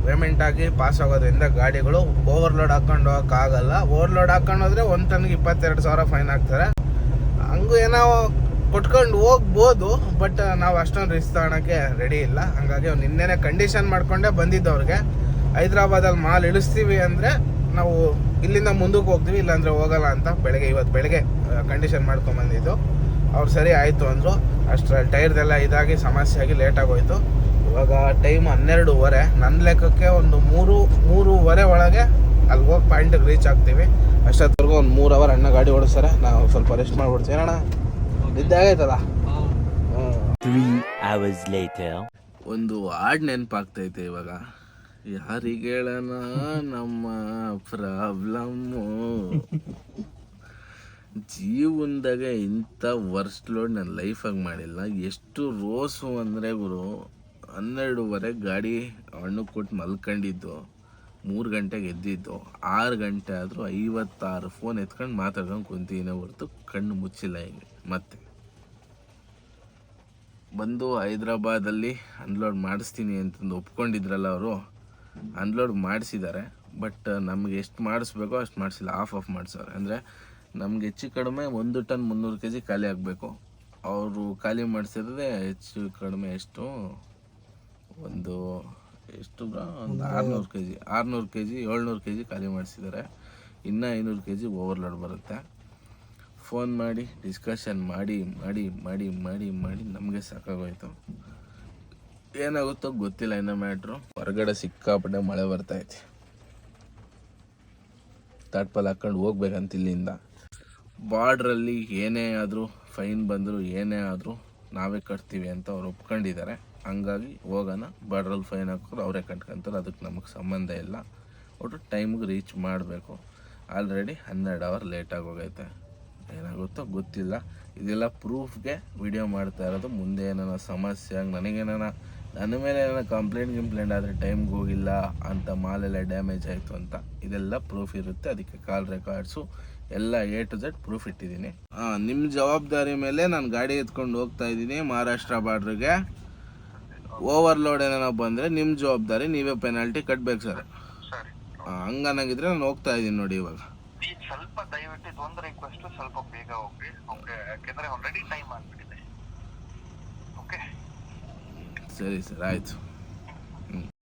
ಪೇಮೆಂಟ್ ಆಗಿ ಪಾಸ್ ಆಗೋದ್ರಿಂದ ಗಾಡಿಗಳು ಓವರ್ಲೋಡ್ ಹಾಕೊಂಡು ಹೋಗೋಕ್ಕಾಗಲ್ಲ. ಓವರ್ಲೋಡ್ ಹಾಕೊಂಡು ಹೋದ್ರೆ ಒಂದು ಟನ್ಗೆ ಇಪ್ಪತ್ತೆರಡು ಸಾವಿರ ಫೈನ್ ಹಾಕ್ತಾರೆ. ಹಂಗೂ ಏನೋ ಕೊಟ್ಕೊಂಡು ಹೋಗ್ಬೋದು, ಬಟ್ ನಾವು ಅಷ್ಟೊಂದು ರಿಸ್ಕ್ ತಗೋಣಕ್ಕೆ ರೆಡಿ ಇಲ್ಲ. ಹಂಗಾಗಿ ನಿನ್ನೆನೆ ಕಂಡೀಷನ್ ಮಾಡಿಕೊಂಡೇ ಬಂದಿದ್ದು ಅವ್ರಿಗೆ ಹೈದ್ರಾಬಾದಲ್ಲಿ ಮಾಲ್ ಇಳಿಸ್ತೀವಿ ಅಂದರೆ ನಾವು ಇಲ್ಲಿಂದ ಮುಂದಕ್ಕೆ ಹೋಗ್ತೀವಿ ಇಲ್ಲಾಂದರೆ ಹೋಗಲ್ಲ ಅಂತ ಬೆಳಗ್ಗೆ ಇವತ್ತು ಬೆಳಗ್ಗೆ ಕಂಡೀಷನ್ ಮಾಡ್ಕೊಂಬಂದಿದ್ದು ಅವ್ರು ಸರಿ ಆಯಿತು ಅಂದರು. ಅಷ್ಟರಲ್ಲಿ ಟೈರ್ದೆಲ್ಲ ಇದಾಗಿ ಸಮಸ್ಯೆ ಆಗಿ ಲೇಟ್ ಆಗೋಯ್ತು. ಇವಾಗ ಟೈಮ್ ಹನ್ನೆರಡೂವರೆ. ನನ್ನ ಲೆಕ್ಕಕ್ಕೆ ಒಂದು ಮೂರು ಮೂರುವರೆ ಒಳಗೆ ಅಲ್ಲಿ ಹೋಗಿ ಪಾಯಿಂಟಿಗೆ ರೀಚ್ ಆಗ್ತೀವಿ. ಅಷ್ಟೊತ್ತವರೆಗೂ ಒಂದು ಮೂರು ಅವರ್ ಅಣ್ಣ ಗಾಡಿ ಓಡಿಸ್ತಾರೆ. ನಾವು ಸ್ವಲ್ಪ ರೆಸ್ಟ್ ಮಾಡ್ಬಿಡ್ತೀವಿ. ಅಣ್ಣ ನಿದ್ದೆ ಆಗೈತಲ್ಲ? Three hours later. ಒಂದು ಹಾಡ್ ನೆನಪಾಗ್ತೈತೆ ಇವಾಗ. ಯಾರಿಗೇಳನ ನಮ್ಮ ಪ್ರಾಬ್ಲಮ್ಮು? ಜೀವನದಾಗ ಇಂಥ ವರ್ಸ್ಟ್ ಲೋಡ್ ನನ್ನ ಲೈಫಾಗಿ ಮಾಡಿಲ್ಲ. ಎಷ್ಟು ರೋಸು ಅಂದರೆ ಗುರು, ಹನ್ನೆರಡುವರೆ ಗಾಡಿ ಹಣ್ಣು ಕೊಟ್ಟು ಮಲ್ಕೊಂಡಿದ್ದು, ಮೂರು ಗಂಟೆಗೆ ಎದ್ದಿದ್ದು, ಆರು ಗಂಟೆ ಆದರೂ ಐವತ್ತಾರು ಫೋನ್ ಎತ್ಕೊಂಡು ಮಾತಾಡ್ಕೊಂಡು ಕುಂತೀನಿ ಹೊರತು ಕಣ್ಣು ಮುಚ್ಚಿಲ್ಲ ಹಿಂಗೆ, ಮತ್ತೆ. ಬಂದು ಹೈದ್ರಾಬಾದಲ್ಲಿ ಅನ್ಲೋಡ್ ಮಾಡಿಸ್ತೀನಿ ಅಂತಂದು ಒಪ್ಕೊಂಡಿದ್ರಲ್ಲ ಅವರು. ಅನ್ಲೋಡ್ ಮಾಡಿಸಿದ್ದಾರೆ ಬಟ್ ನಮ್ಗೆ ಎಷ್ಟು ಮಾಡಿಸ್ಬೇಕೋ ಅಷ್ಟು ಮಾಡಿಸಿಲ್ಲ ಆಫ್ ಆಫ್ ಮಾಡಿಸೋರು ಅಂದರೆ ನಮ್ಗೆ ಹೆಚ್ಚು ಕಡಿಮೆ ಒಂದು ಟನ್ ಮುನ್ನೂರು ಕೆ ಜಿ ಖಾಲಿ ಆಗಬೇಕು. ಅವರು ಖಾಲಿ ಮಾಡಿಸಿದ್ರೆ ಹೆಚ್ಚು ಕಡಿಮೆ ಎಷ್ಟು? ಒಂದು ಎಷ್ಟು ಬ್ರಾ? ಒಂದು ಆರುನೂರು ಕೆ ಜಿ ಆರುನೂರು ಕೆ ಜಿ ಏಳ್ನೂರು ಕೆ ಜಿ ಖಾಲಿ ಮಾಡಿಸಿದ್ದಾರೆ. ಇನ್ನೂ ಐನೂರು ಕೆ ಜಿ ಓವರ್ಲೋಡ್ ಬರುತ್ತೆ. ಫೋನ್ ಮಾಡಿ ಡಿಸ್ಕಷನ್ ಮಾಡಿ ಮಾಡಿ ಮಾಡಿ ಮಾಡಿ ಮಾಡಿ ನಮಗೆ ಸಾಕಾಗೋಯ್ತು. ಏನಾಗುತ್ತೋ ಗೊತ್ತಿಲ್ಲ ಇನ್ನ ಮ್ಯಾಟ್ರು. ಹೊರಗಡೆ ಸಿಕ್ಕಾಪಟ್ಟೆ ಮಳೆ ಬರ್ತೈತಿ ತಾಟ್ಪಲ್ ಹಾಕೊಂಡು ಹೋಗ್ಬೇಕಂತ ಇಲ್ಲಿಂದ. ಬಾರ್ಡ್ರಲ್ಲಿ ಏನೇ ಆದರೂ, ಫೈನ್ ಬಂದರೂ ಏನೇ ಆದರೂ ನಾವೇ ಕಟ್ತೀವಿ ಅಂತ ಅವ್ರು ಒಪ್ಕೊಂಡಿದ್ದಾರೆ. ಹಂಗಾಗಿ ಹೋಗೋಣ ಬಾರ್ಡ್ರಲ್ಲಿ ಫೈನ್ ಹಾಕೋರು ಅವರೇ ಕಟ್ಕೊಂತಾರೆ. ಅದಕ್ಕೆ ನಮಗೆ ಸಂಬಂಧ ಇಲ್ಲ. ಒಟ್ಟು ಟೈಮ್ಗೆ ರೀಚ್ ಮಾಡಬೇಕು. ಆಲ್ರೆಡಿ ಹನ್ನೆರಡು ಅವರ್ ಲೇಟಾಗಿ ಹೋಗೈತೆ. ಏನಾಗುತ್ತೋ ಗೊತ್ತಿಲ್ಲ. ಇದೆಲ್ಲ ಪ್ರೂಫ್ಗೆ ವಿಡಿಯೋ ಮಾಡ್ತಾ ಇರೋದು. ಮುಂದೆ ಏನಾರ ಸಮಸ್ಯೆ ಆಗಿ ನನಗೇನಾರ ನನ್ನ ಮೇಲೆ ಏನೋ ಕಂಪ್ಲೇಂಟ್ ಗಿಂಪ್ಲೇಂಟ್ ಆದರೆ ಟೈಮ್ಗೆ ಹೋಗಿಲ್ಲ ಅಂತ ಮಾಲೆಲ್ಲ ಡ್ಯಾಮೇಜ್ ಆಯಿತು ಅಂತ ಇದೆಲ್ಲ ಪ್ರೂಫ್ ಇರುತ್ತೆ. ಅದಕ್ಕೆ ಕಾಲ್ ರೆಕಾರ್ಡ್ಸು ಎಲ್ಲ ಎ ಟು ಝೆಡ್ ಪ್ರೂಫ್ ಇಟ್ಟಿದ್ದೀನಿ. ನಿಮ್ಮ ಜವಾಬ್ದಾರಿ ಮೇಲೆ ನಾನು ಗಾಡಿ ಎತ್ಕೊಂಡು ಹೋಗ್ತಾ ಇದ್ದೀನಿ ಮಹಾರಾಷ್ಟ್ರ ಬಾರ್ಡ್ರಿಗೆ ಓವರ್ಲೋಡ್ ಏನಾರ ಬಂದರೆ ನಿಮ್ಮ ಜವಾಬ್ದಾರಿ ನೀವೇ ಪೆನಾಲ್ಟಿ ಕಟ್ಬೇಕು ಸರ್. ಹಂಗನ್ನಾಗಿದ್ರೆ ನಾನು ಹೋಗ್ತಾ ಇದ್ದೀನಿ ನೋಡಿ ಇವಾಗ. ಸ್ವಲ್ಪ ದಯವಿಟ್ಟು ಒಂದು ರಿಕ್ವೆಸ್ಟ್ ಸ್ವಲ್ಪ ಬೇಗ ಹೋಗ್ರಿ. ಯಾಕೆಂದ್ರೆ ಆಲ್ರೆಡಿ ಟೈಮ್ ಆಗ್ಬಿಟ್ಟಿದೆ ಓಕೆ ಸರಿ ಸರ್ ಆಯಿತು